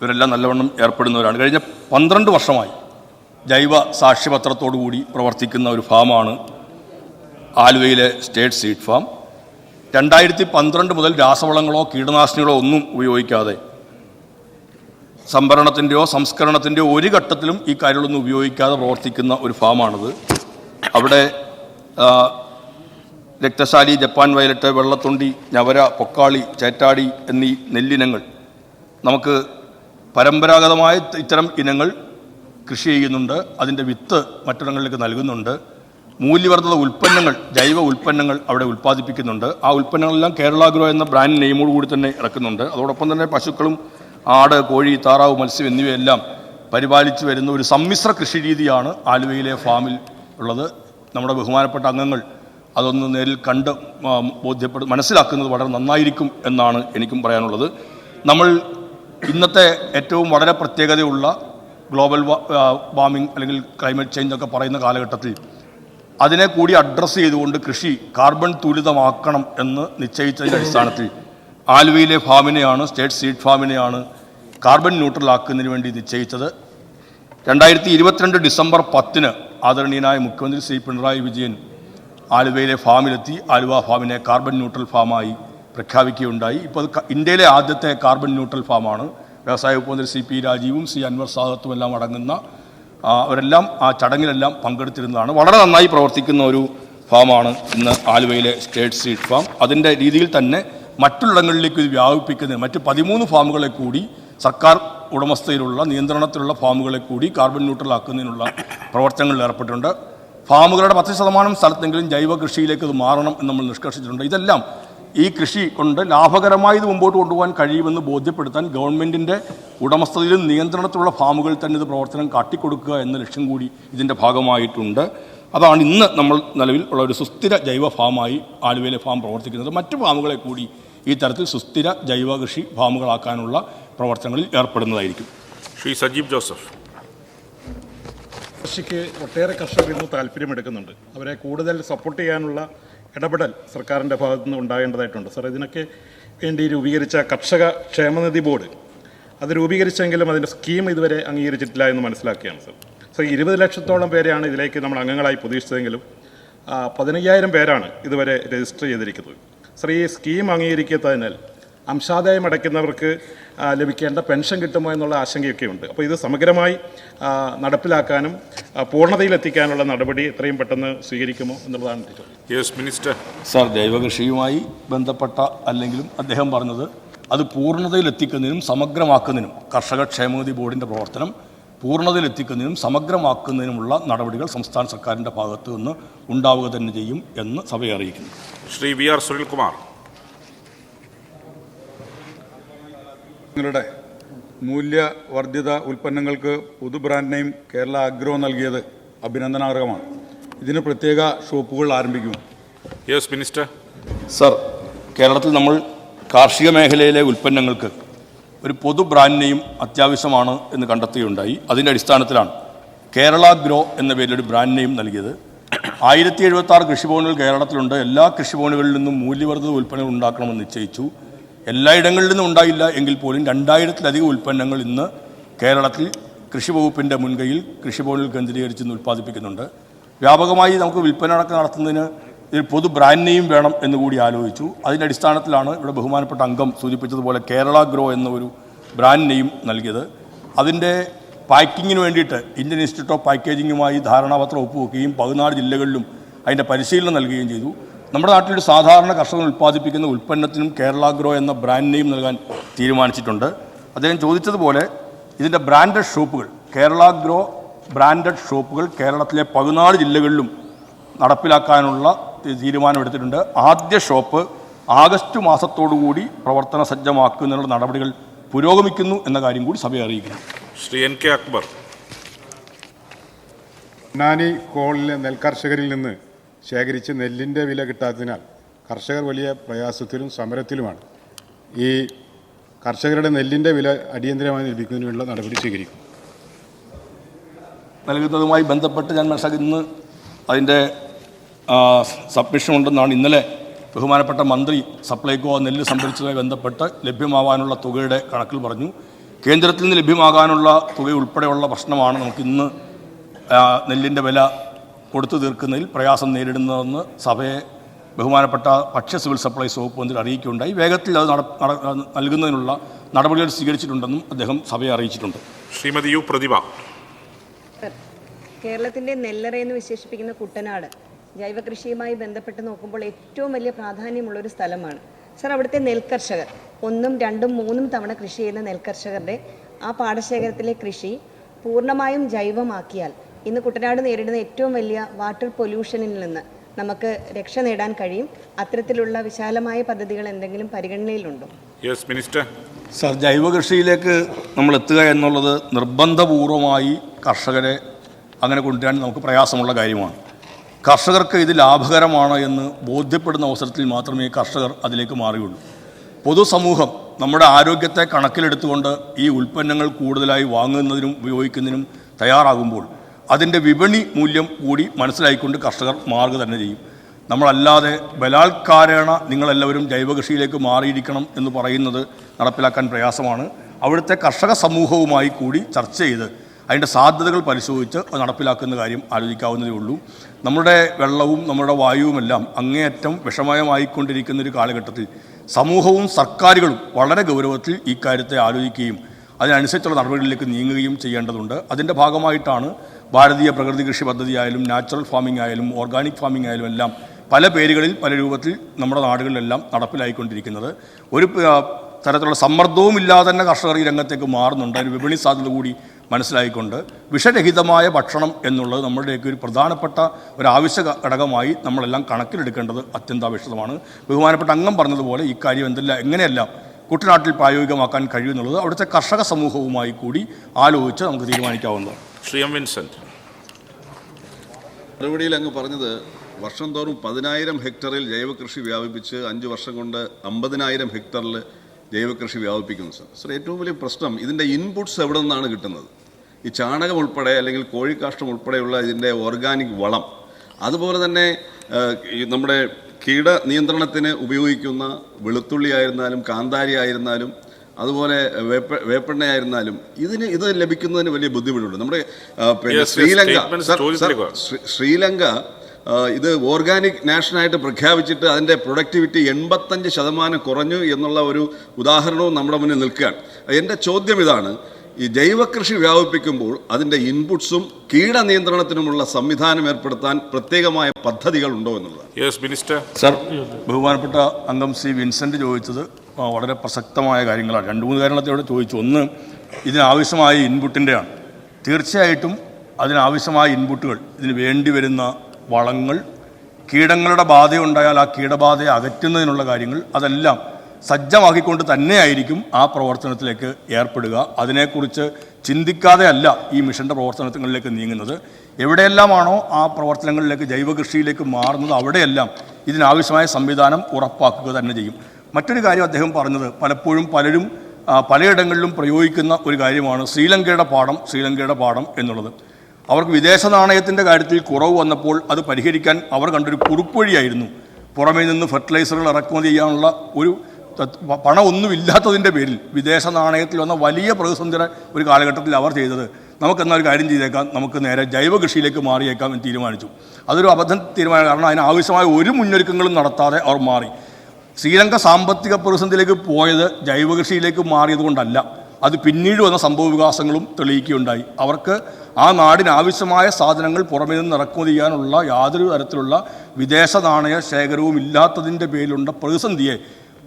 Speaker 2: ഇവരെല്ലാം നല്ലവണ്ണം ഏർപ്പെടുന്നവരാണ്. കഴിഞ്ഞ പന്ത്രണ്ട് വർഷമായി ജൈവ സാക്ഷ്യപത്രത്തോടു കൂടി പ്രവർത്തിക്കുന്ന ഒരു ഫാമാണ് ആലുവയിലെ സ്റ്റേറ്റ് സീഡ് ഫാം. രണ്ടായിരത്തി പന്ത്രണ്ട് മുതൽ രാസവളങ്ങളോ കീടനാശിനികളോ ഒന്നും ഉപയോഗിക്കാതെ സംഭരണത്തിന്റെയോ സംസ്കരണത്തിന്റെയോ ഒരു ഘട്ടത്തിലും ഈ കാര്യങ്ങളൊന്നും ഉപയോഗിക്കാതെ പ്രവർത്തിക്കുന്ന ഒരു ഫാമാണിത്. അവിടെ രക്തശാലി ജപ്പാൻ വയലറ്റ് വെള്ളത്തൊണ്ടി ഞവര പൊക്കാളി ചേറ്റാടി എന്നീ നെല്ലിനങ്ങൾ നമുക്ക് പരമ്പരാഗതമായ ഇത്തരം ഇനങ്ങൾ കൃഷി ചെയ്യുന്നുണ്ട്. അതിന്റെ വിത്ത് മറ്റിടങ്ങളിലേക്ക് നൽകുന്നുണ്ട്. മൂല്യവർദ്ധിത ഉൽപ്പന്നങ്ങൾ ജൈവ ഉൽപ്പന്നങ്ങൾ അവിടെ ഉൽപ്പാദിപ്പിക്കുന്നുണ്ട്. ആ ഉൽപ്പന്നങ്ങളെല്ലാം കേരളാഗ്രോ എന്ന ബ്രാൻഡ് നെയിമോട് കൂടി തന്നെ ഇറക്കുന്നുണ്ട്. അതോടൊപ്പം തന്നെ പശുക്കളും ആട് കോഴി താറാവ് മത്സ്യം എന്നിവയെല്ലാം പരിപാലിച്ചു വരുന്ന ഒരു സമ്മിശ്ര കൃഷി രീതിയാണ് ആലുവയിലെ ഫാമിൽ ഉള്ളത്. നമ്മുടെ ബഹുമാനപ്പെട്ട അംഗങ്ങൾ അതൊന്ന് നേരിൽ കണ്ട് ബോധ്യപ്പെടും മനസ്സിലാക്കുന്നത് വളരെ നന്നായിരിക്കും എന്നാണ് എനിക്കും പറയാനുള്ളത്. നമ്മൾ ഇന്നത്തെ ഏറ്റവും വളരെ പ്രത്യേകതയുള്ള ഗ്ലോബൽ വാമിംഗ് അല്ലെങ്കിൽ ക്ലൈമറ്റ് ചേഞ്ച് ഒക്കെ പറയുന്ന കാലഘട്ടത്തിൽ അതിനെ കൂടി അഡ്രസ്സ് ചെയ്തുകൊണ്ട് കൃഷി കാർബൺ തുലിതമാക്കണം എന്ന് നിശ്ചയിച്ചതിന്റെ അടിസ്ഥാനത്തിൽ ആലുവയിലെ ഫാമിനെയാണ് സ്റ്റേറ്റ് സീഡ് ഫാമിനെയാണ് കാർബൺ ന്യൂട്രൽ ആക്കുന്നതിന് വേണ്ടി നിശ്ചയിച്ചത്. രണ്ടായിരത്തി ഇരുപത്തിരണ്ട് ഡിസംബർ പത്തിന് ആദരണീയനായ മുഖ്യമന്ത്രി ശ്രീ പിണറായി വിജയൻ ആലുവയിലെ ഫാമിലെത്തി ആലുവ ഫാമിനെ കാർബൺ ന്യൂട്രൽ ഫാമായി പ്രഖ്യാപിക്കുകയുണ്ടായി. ഇപ്പോൾ അത് ഇന്ത്യയിലെ ആദ്യത്തെ കാർബൺ ന്യൂട്രൽ ഫാമാണ്. വ്യവസായ വകുപ്പ് മന്ത്രി സി പി രാജീവും സി അൻവർ സാദത്തും എല്ലാം അടങ്ങുന്ന അവരെല്ലാം ആ ചടങ്ങിലെല്ലാം പങ്കെടുത്തിരുന്നതാണ്. വളരെ നന്നായി പ്രവർത്തിക്കുന്ന ഒരു ഫാമാണ് ഇന്ന് ആലുവയിലെ സ്റ്റേറ്റ് സീഡ് ഫാം. അതിന്റെ രീതിയിൽ തന്നെ മറ്റുള്ളിടങ്ങളിലേക്ക് ഇത് വ്യാപിപ്പിക്കുന്നതിന് മറ്റ് പതിമൂന്ന് ഫാമുകളെ കൂടി സർക്കാർ ഉടമസ്ഥയിലുള്ള നിയന്ത്രണത്തിലുള്ള ഫാമുകളെ കൂടി കാർബൺ ന്യൂട്രൽ ആക്കുന്നതിനുള്ള പ്രവർത്തനങ്ങളിൽ ഏർപ്പെട്ടിട്ടുണ്ട്. ഫാമുകളുടെ പത്ത് ശതമാനം സ്ഥലത്തെങ്കിലും ജൈവ കൃഷിയിലേക്ക് ഇത് മാറണം എന്ന് നമ്മൾ നിഷ്കർഷിച്ചിട്ടുണ്ട്. ഇതെല്ലാം ഈ കൃഷി കൊണ്ട് ലാഭകരമായി ഇത് മുമ്പോട്ട് കൊണ്ടുപോകാൻ കഴിയുമെന്ന് ബോധ്യപ്പെടുത്താൻ ഗവൺമെന്റിന്റെ ഉടമസ്ഥതയിലും നിയന്ത്രണത്തിലുള്ള ഫാമുകളിൽ തന്നെ ഇത് പ്രവർത്തനം കാട്ടിക്കൊടുക്കുക എന്ന ലക്ഷ്യം കൂടി ഇതിന്റെ ഭാഗമായിട്ടുണ്ട്. അതാണ് ഇന്ന് നമ്മൾ നിലവിൽ ഉള്ള ഒരു സുസ്ഥിര ജൈവ ഫാമായി ആലുവയിലെ ഫാം പ്രവർത്തിക്കുന്നത്. മറ്റു ഫാമുകളെ കൂടി ഈ തരത്തിൽ സുസ്ഥിര ജൈവ കൃഷി ഫാമുകളാക്കാനുള്ള പ്രവർത്തനങ്ങളിൽ ഏർപ്പെടുന്നതായിരിക്കും.
Speaker 1: ശ്രീ സജീവ് ജോസഫ്.
Speaker 7: കൃഷിക്ക് ഒട്ടേറെ കർഷകർ ഇന്ന് താല്പര്യമെടുക്കുന്നുണ്ട്. അവരെ കൂടുതൽ സപ്പോർട്ട് ചെയ്യാനുള്ള ഇടപെടൽ സർക്കാരിന്റെ ഭാഗത്തു നിന്ന് ഉണ്ടാകേണ്ടതായിട്ടുണ്ട്. സാർ ഇതിനൊക്കെ വേണ്ടി രൂപീകരിച്ച കർഷക ക്ഷേമനിധി ബോർഡ് അത് രൂപീകരിച്ചെങ്കിലും അതിന്റെ സ്കീം ഇതുവരെ അംഗീകരിച്ചിട്ടില്ല എന്ന് മനസ്സിലാക്കിയാണ് സാർ. സോ ഇരുപത് ലക്ഷത്തോളം പേരെയാണ് ഇതിലേക്ക് നമ്മൾ അംഗങ്ങളായി പ്രതീക്ഷിച്ചതെങ്കിലും പതിനയ്യായിരം പേരാണ് ഇതുവരെ രജിസ്റ്റർ ചെയ്തിരിക്കുന്നത്. സാർ ഈ സ്കീം അംഗീകരിക്കാത്തതിനാൽ അംശാദായം അടയ്ക്കുന്നവർക്ക് ലഭിക്കേണ്ട പെൻഷൻ കിട്ടുമോ എന്നുള്ള ആശങ്കയൊക്കെ ഉണ്ട് അപ്പോൾ ഇത് സമഗ്രമായി നടപ്പിലാക്കാനും പൂർണതയിലെത്തിക്കാനുള്ള നടപടി എത്രയും പെട്ടെന്ന് സ്വീകരിക്കുമോ എന്നുള്ളതാണ്
Speaker 1: യെസ് മിനിസ്റ്റർ.
Speaker 2: സാർ ജൈവകൃഷിയുമായി ബന്ധപ്പെട്ട അല്ലെങ്കിലും അദ്ദേഹം പറഞ്ഞത് അത് പൂർണതയിലെത്തിക്കുന്നതിനും സമഗ്രമാക്കുന്നതിനും കർഷക ക്ഷേമനിധി ബോർഡിന്റെ പ്രവർത്തനം പൂർണതയിലെത്തിക്കുന്നതിനും സമഗ്രമാക്കുന്നതിനുമുള്ള നടപടികൾ സംസ്ഥാന സർക്കാരിന്റെ ഭാഗത്തു നിന്ന് ഉണ്ടാവുക തന്നെ ചെയ്യും എന്ന് സഭയെ അറിയിക്കുന്നു.
Speaker 1: Shri V R Sunilkumar.
Speaker 8: നിങ്ങളുടെ മൂല്യവർദ്ധിത ഉൽപ്പന്നങ്ങൾക്ക് പുതു ബ്രാൻഡ് നെയിം കേരള അഗ്രോ നൽകിയത് അഭിനന്ദനാർഹമാണ്. ഇതിന് പ്രത്യേക ഷോപ്പുകൾ ആരംഭിക്കും.
Speaker 1: യെസ് മിനിസ്റ്റർ
Speaker 2: സർ കേരളത്തിൽ നമ്മൾ കാർഷിക മേഖലയിലെ ഉൽപ്പന്നങ്ങൾക്ക് ഒരു പൊതു ബ്രാൻഡ് നെയിം അത്യാവശ്യമാണ് എന്ന് കണ്ടെത്തുകയുണ്ടായി അതിന്റെ അടിസ്ഥാനത്തിലാണ് കേരള ഗ്രോ എന്ന പേരിൽ ഒരു ബ്രാൻഡ് നെയിം നൽകിയത്. ആയിരത്തി എഴുപത്തി ആറ് കൃഷിഭവനുകൾ കേരളത്തിലുണ്ട്. എല്ലാ കൃഷിഭവനുകളിൽ നിന്നും മൂല്യവർദ്ധിത ഉൽപ്പന്നങ്ങൾ ഉണ്ടാക്കണമെന്ന് നിശ്ചയിച്ചു. എല്ലായിടങ്ങളിൽ നിന്നും ഉണ്ടായില്ല എങ്കിൽ പോലും രണ്ടായിരത്തിലധികം ഉൽപ്പന്നങ്ങൾ ഇന്ന് കേരളത്തിൽ കൃഷി വകുപ്പിന്റെ മുൻകൈയിൽ കൃഷിഭവനിൽ കേന്ദ്രീകരിച്ച് ഉൽപ്പാദിപ്പിക്കുന്നുണ്ട്. വ്യാപകമായി നമുക്ക് വിൽപ്പന അടക്കം നടത്തുന്നതിന് ഒരു പൊതു ബ്രാൻഡ് നെയിം വേണം എന്ന് കൂടി ആലോചിച്ചു. അതിന്റെ അടിസ്ഥാനത്തിലാണ് ഇവിടെ ബഹുമാനപ്പെട്ട അംഗം സൂചിപ്പിച്ചതുപോലെ കേരള ഗ്രോ എന്ന ഒരു ബ്രാൻഡ് നെയിം നൽകിയത്. അതിന്റെ പാക്കിങ്ങിന് വേണ്ടിയിട്ട് ഇന്ത്യൻ ഇൻസ്റ്റിറ്റ്യൂട്ട് ഓഫ് പാക്കേജിങ്ങുമായി ധാരണാപത്രം ഒപ്പുവെക്കുകയും പതിനാല് ജില്ലകളിലും അതിന്റെ പരിശീലനം നൽകുകയും ചെയ്തു. നമ്മുടെ നാട്ടിലൊരു സാധാരണ കർഷകർ ഉൽപ്പാദിപ്പിക്കുന്ന ഉൽപ്പന്നത്തിനും കേരള ഗ്രോ എന്ന ബ്രാൻഡ് നെയിം നൽകാൻ തീരുമാനിച്ചിട്ടുണ്ട്. അദ്ദേഹം ചോദിച്ചതുപോലെ ഇതിന്റെ ബ്രാൻഡഡ് ഷോപ്പുകൾ കേരള ഗ്രോ ബ്രാൻഡഡ് ഷോപ്പുകൾ കേരളത്തിലെ പതിനാല് ജില്ലകളിലും നടപ്പിലാക്കാനുള്ള തീരുമാനമെടുത്തിട്ടുണ്ട്. ആദ്യ ഷോപ്പ് ആഗസ്റ്റ് മാസത്തോടുകൂടി പ്രവർത്തന സജ്ജമാക്കുന്നതിനുള്ള നടപടികൾ പുരോഗമിക്കുന്നു എന്ന കാര്യം കൂടി സഭയെ അറിയിക്കുന്നു.
Speaker 1: Shri N K Akbar.
Speaker 9: Nani കോളിലെ നെൽകർഷകരിൽ നിന്ന് ശേഖരിച്ച് നെല്ലിന്റെ വില കിട്ടാത്തതിനാൽ കർഷകർ വലിയ പ്രയാസത്തിലും സമരത്തിലുമാണ്. ഈ കർഷകരുടെ നെല്ലിന്റെ വില അടിയന്തരമായി ലഭിക്കുന്നതിനുള്ള നടപടി സ്വീകരിക്കും.
Speaker 2: നൽകുന്നതുമായി ബന്ധപ്പെട്ട് ഞാൻ മനസ്സിലാക്കി ഇന്ന് അതിന്റെ സബ്മിഷൻ ഉണ്ടെന്നാണ് ഇന്നലെ ബഹുമാനപ്പെട്ട മന്ത്രി സപ്ലൈകോ നെല്ല് സംഭരിച്ചതുമായി ബന്ധപ്പെട്ട് ലഭ്യമാവാനുള്ള തുകയുടെ കണക്കിൽ പറഞ്ഞു. കേന്ദ്രത്തിൽ നിന്ന് ലഭ്യമാകാനുള്ള തുക ഉൾപ്പെടെയുള്ള പ്രശ്നമാണ് നമുക്കിന്ന് ഇന്ന് നെല്ലിന്റെ വില കൊടുത്തു തീർക്കുന്നതിൽ പ്രയാസം നേരിടുന്നതെന്ന് സഭയെ ബഹുമാനപ്പെട്ട ഭക്ഷ്യ സിവിൽ സപ്ലൈസ് വകുപ്പ് മന്ത്രി അറിയിക്കുകയുണ്ടായി. വേഗത്തിൽ അത് നൽകുന്നതിനുള്ള നടപടികൾ സ്വീകരിച്ചിട്ടുണ്ടെന്നും അദ്ദേഹം സഭയെ അറിയിച്ചിട്ടുണ്ട്.
Speaker 1: ശ്രീമതി യു പ്രതിഭ.
Speaker 10: കേരളത്തിന്റെ നെല്ലറ എന്ന് വിശേഷിപ്പിക്കുന്ന കുട്ടനാട് ജൈവ കൃഷിയുമായി ബന്ധപ്പെട്ട് നോക്കുമ്പോൾ ഏറ്റവും വലിയ പ്രാധാന്യമുള്ള ഒരു സ്ഥലമാണ്. സർ അവിടുത്തെ നെൽകർഷകർ ഒന്നും രണ്ടും മൂന്നും തവണ കൃഷി ചെയ്യുന്ന നെൽകർഷകരുടെ ആ പാടശേഖരത്തിലെ കൃഷി പൂർണമായും ജൈവമാക്കിയാൽ ഇന്ന് കുട്ടനാട് നേരിടുന്ന ഏറ്റവും വലിയ വാട്ടർ പൊല്യൂഷനിൽ നിന്ന് നമുക്ക് രക്ഷ നേടാൻ കഴിയും. അത്തരത്തിലുള്ള വിശാലമായ പദ്ധതികൾ എന്തെങ്കിലും പരിഗണനയിലുണ്ടോ?
Speaker 1: യെസ് മിനിസ്റ്റർ
Speaker 2: സർ ജൈവ കൃഷിയിലേക്ക് നമ്മൾ എത്തുക എന്നുള്ളത് നിർബന്ധപൂർവമായി കർഷകരെ അങ്ങനെ കൊണ്ടുവരാൻ നമുക്ക് പ്രയാസമുള്ള കാര്യമാണ്. കർഷകർക്ക് ഇത് ലാഭകരമാണ് എന്ന് ബോധ്യപ്പെടുന്ന അവസരത്തിൽ മാത്രമേ കർഷകർ അതിലേക്ക് മാറിയുള്ളൂ. പൊതുസമൂഹം നമ്മുടെ ആരോഗ്യത്തെ കണക്കിലെടുത്തുകൊണ്ട് ഈ ഉൽപ്പന്നങ്ങൾ കൂടുതലായി വാങ്ങുന്നതിനും ഉപയോഗിക്കുന്നതിനും തയ്യാറാകുമ്പോൾ അതിന്റെ വിപണി മൂല്യം കൂടി മനസ്സിലായിക്കൊണ്ട് കർഷകർ മാറുക തന്നെ ചെയ്യും. നമ്മളല്ലാതെ ബലാത്കാരേണ നിങ്ങളെല്ലാവരും ജൈവകൃഷിയിലേക്ക് മാറിയിരിക്കണം എന്ന് പറയുന്നത് നടപ്പിലാക്കാൻ പ്രയാസമാണ്. അവിടുത്തെ കർഷക സമൂഹവുമായി കൂടി ചർച്ച ചെയ്ത് അതിന്റെ സാധ്യതകൾ പരിശോധിച്ച് നടപ്പിലാക്കുന്ന കാര്യം ആലോചിക്കാവുന്നതേ ഉള്ളൂ. നമ്മുടെ വെള്ളവും നമ്മുടെ വായുവുമെല്ലാം അങ്ങേയറ്റം വിഷമയമായിക്കൊണ്ടിരിക്കുന്ന ഒരു കാലഘട്ടത്തിൽ സമൂഹവും സർക്കാരുകളും വളരെ ഗൗരവത്തിൽ ഈ കാര്യത്തെ ആലോചിക്കുകയും അതിനനുസരിച്ചുള്ള നടപടികളിലേക്ക് നീങ്ങുകയും ചെയ്യേണ്ടതുണ്ട്. അതിന്റെ ഭാഗമായിട്ടാണ് ഭാരതീയ പ്രകൃതി കൃഷി പദ്ധതിയായാലും നാച്ചുറൽ ഫാമിംഗ് ആയാലും ഓർഗാനിക് ഫാമിംഗ് ആയാലും എല്ലാം പല പേരുകളിൽ പല രൂപത്തിൽ നമ്മുടെ നാടുകളിലെല്ലാം നടപ്പിലായിക്കൊണ്ടിരിക്കുന്നത്. ഒരു തരത്തിലുള്ള സമ്മർദ്ദവും ഇല്ലാതെ തന്നെ കർഷകർ ഈ രംഗത്തേക്ക് മാറുന്നുണ്ട്. അതിന് വിപണി സാധ്യത കൂടി മനസ്സിലായിക്കൊണ്ട് വിഷരഹിതമായ ഭക്ഷണം എന്നുള്ളത് നമ്മുടെയൊക്കെ ഒരു പ്രധാനപ്പെട്ട ഒരു ആവശ്യ ഘടകമായി നമ്മളെല്ലാം കണക്കിലെടുക്കേണ്ടത് അത്യന്താപേക്ഷിതമാണ്. ബഹുമാനപ്പെട്ട അംഗം പറഞ്ഞതുപോലെ ഈ കാര്യം എന്തല്ല എങ്ങനെയെല്ലാം കുട്ടനാട്ടിൽ പ്രായോഗികമാക്കാൻ കഴിയുമെന്നുള്ളത് അവിടുത്തെ കർഷക സമൂഹവുമായി കൂടി ആലോചിച്ച് നമുക്ക് തീരുമാനിക്കാവുന്നതാണ്.
Speaker 1: Shri M Vincent.
Speaker 11: മറുപടിയിൽ അങ്ങ് പറഞ്ഞത് വർഷം തോറും പതിനായിരം ഹെക്ടറിൽ ജൈവകൃഷി വ്യാപിപ്പിച്ച് അഞ്ച് വർഷം കൊണ്ട് അമ്പതിനായിരം ഹെക്ടറിൽ ജൈവകൃഷി വ്യാപിപ്പിക്കുന്നു സർ. സർ ഏറ്റവും വലിയ പ്രശ്നം ഇതിന്റെ ഇൻപുട്സ് എവിടെ നിന്നാണ് കിട്ടുന്നത്? ഈ ചാണകം ഉൾപ്പെടെ അല്ലെങ്കിൽ കോഴിക്കാഷ്ടം ഉൾപ്പെടെയുള്ള ഇതിന്റെ ഓർഗാനിക് വളം അതുപോലെ തന്നെ നമ്മുടെ കീട നിയന്ത്രണത്തിന് ഉപയോഗിക്കുന്ന വെളുത്തുള്ളി ആയിരുന്നാലും കാന്താരി ആയിരുന്നാലും അതുപോലെ വേപ്പ വേപ്പെണ്ണയായിരുന്നാലും ഇതിന് ഇത് ലഭിക്കുന്നതിന് വലിയ ബുദ്ധിമുട്ടുണ്ട്. നമ്മുടെ പിന്നെ ശ്രീലങ്ക ശ്രീലങ്ക ഇത് ഓർഗാനിക് നാഷനായിട്ട് പ്രഖ്യാപിച്ചിട്ട് അതിന്റെ പ്രൊഡക്ടിവിറ്റി എൺപത്തഞ്ച് ശതമാനം കുറഞ്ഞു എന്നുള്ള ഒരു ഉദാഹരണവും നമ്മുടെ മുന്നിൽ നിൽക്കുകയാണ്. എന്റെ ചോദ്യം ഇതാണ് ഈ ജൈവകൃഷി വ്യാപിപ്പിക്കുമ്പോൾ അതിന്റെ ഇൻപുട്സും കീടനിയന്ത്രണത്തിനുമുള്ള സംവിധാനം ഏർപ്പെടുത്താൻ പ്രത്യേകമായ പദ്ധതികൾ ഉണ്ടോ എന്നുള്ളത്
Speaker 1: യെസ് മിനിസ്റ്റർ
Speaker 2: സർ ബഹുമാനപ്പെട്ട അംഗം സി വിൻസെന്റ് ചോദിച്ചത് വളരെ പ്രസക്തമായ കാര്യങ്ങളാണ്. രണ്ട് മൂന്ന് കാര്യങ്ങളത്തോടെ ചോദിച്ചു. ഒന്ന് ഇതിനാവശ്യമായ ഇൻപുട്ടിന്റെയാണ് തീർച്ചയായിട്ടും അതിനാവശ്യമായ ഇൻപുട്ടുകൾ ഇതിന് വേണ്ടി വരുന്ന വളങ്ങൾ കീടങ്ങളുടെ ബാധയുണ്ടായാൽ ആ കീടബാധയെ അകറ്റുന്നതിനുള്ള കാര്യങ്ങൾ അതെല്ലാം സജ്ജമാക്കിക്കൊണ്ട് തന്നെയായിരിക്കും ആ പ്രവർത്തനത്തിലേക്ക് ഏർപ്പെടുക. അതിനെക്കുറിച്ച് ചിന്തിക്കാതെ അല്ല ഈ മിഷന്റെ പ്രവർത്തനങ്ങളിലേക്ക് നീങ്ങുന്നത്. എവിടെയെല്ലാമാണോ ആ പ്രവർത്തനങ്ങളിലേക്ക് ജൈവകൃഷിയിലേക്ക് മാറുന്നത് അവിടെയെല്ലാം ഇതിനാവശ്യമായ സംവിധാനം ഉറപ്പാക്കുക തന്നെ ചെയ്യും. മറ്റൊരു കാര്യം അദ്ദേഹം പറഞ്ഞത് പലപ്പോഴും പലരും പലയിടങ്ങളിലും പ്രയോഗിക്കുന്ന ഒരു കാര്യമാണ് ശ്രീലങ്കയുടെ പാഠം ശ്രീലങ്കയുടെ പാഠം എന്നുള്ളത്. അവർക്ക് വിദേശ നാണയത്തിന്റെ കാര്യത്തിൽ കുറവ് വന്നപ്പോൾ അത് പരിഹരിക്കാൻ അവർ കണ്ടൊരു കുറുക്കുവഴിയായിരുന്നു. പുറമേ നിന്ന് ഫെർട്ടിലൈസറുകൾ ഇറക്കുമതി ചെയ്യാനുള്ള ഒരു പണമൊന്നുമില്ലാത്തതിന്റെ പേരിൽ വിദേശ നാണയത്തിൽ വന്ന വലിയ പ്രതിസന്ധിയുടെ ഒരു കാലഘട്ടത്തിൽ അവർ ചെയ്തത്. നമുക്കെന്നാൽ ഒരു കാര്യം ചെയ്തേക്കാം. നമുക്ക് നേരെ ജൈവ കൃഷിയിലേക്ക് മാറിയേക്കാം എന്ന് തീരുമാനിച്ചു. അതൊരു അബദ്ധം തീരുമാനം കാരണം. അതിനാവശ്യമായ ഒരു മുന്നൊരുക്കങ്ങളും നടത്താതെ അവർ മാറി. ശ്രീലങ്ക സാമ്പത്തിക പ്രതിസന്ധിയിലേക്ക് പോയത് ജൈവകൃഷിയിലേക്ക് മാറിയത് കൊണ്ടല്ല അത് പിന്നീട് വന്ന സംഭവ വികാസങ്ങളും തെളിയിക്കുകയുണ്ടായി. അവർക്ക് ആ നാടിന് ആവശ്യമായ സാധനങ്ങൾ പുറമേ നിന്ന് ഇറക്കുമതി ചെയ്യാനുള്ള യാതൊരു തരത്തിലുള്ള വിദേശ നാണയ ശേഖരവും ഇല്ലാത്തതിന്റെ പേരിലുള്ള പ്രതിസന്ധിയെ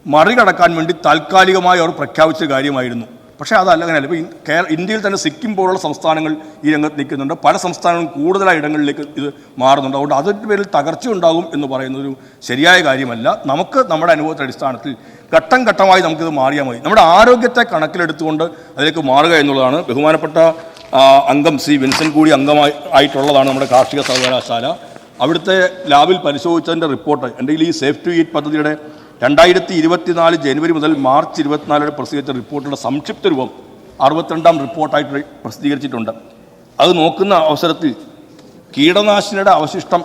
Speaker 2: മറികടക്കാൻ വേണ്ടി താൽക്കാലികമായി അവർ പ്രഖ്യാപിച്ച കാര്യമായിരുന്നു. പക്ഷേ അതല്ല അങ്ങനെയല്ല. ഇപ്പോൾ കേരള ഇന്ത്യയിൽ തന്നെ സിക്കിം പോലുള്ള സംസ്ഥാനങ്ങൾ ഈ രംഗത്ത് നിൽക്കുന്നുണ്ട്. പല സംസ്ഥാനങ്ങളും കൂടുതലായ ഇടങ്ങളിലേക്ക് ഇത് മാറുന്നുണ്ട്. അതുകൊണ്ട് അതിന്റെ പേരിൽ തകർച്ച ഉണ്ടാകും എന്ന് പറയുന്നൊരു ശരിയായ കാര്യമല്ല. നമുക്ക് നമ്മുടെ അനുഭവത്തിന്റെ അടിസ്ഥാനത്തിൽ ഘട്ടം ഘട്ടമായി നമുക്കിത് മാറിയാൽ മതി. നമ്മുടെ ആരോഗ്യത്തെ കണക്കിലെടുത്തുകൊണ്ട് അതിലേക്ക് മാറുക എന്നുള്ളതാണ് ബഹുമാനപ്പെട്ട അംഗം സി വിൻസെന്റ് കൂടി അംഗമായി ആയിട്ടുള്ളതാണ് നമ്മുടെ കാർഷിക സർവകലാശാല. അവിടുത്തെ ലാബിൽ പരിശോധിച്ചതിന്റെ റിപ്പോർട്ട് എന്റെ ഈ സേഫ് ടു ഈറ്റ് പദ്ധതിയുടെ രണ്ടായിരത്തി ഇരുപത്തിനാല് ജനുവരി മുതൽ മാർച്ച് ഇരുപത്തിനാല് വരെ പ്രസിദ്ധീകരിച്ച റിപ്പോർട്ടിന്റെ സംക്ഷിപ്ത രൂപം അറുപത്തിരണ്ടാം റിപ്പോർട്ടായിട്ട് പ്രസിദ്ധീകരിച്ചിട്ടുണ്ട്. അത് നോക്കുന്ന അവസരത്തിൽ കീടനാശിനിയുടെ അവശിഷ്ടം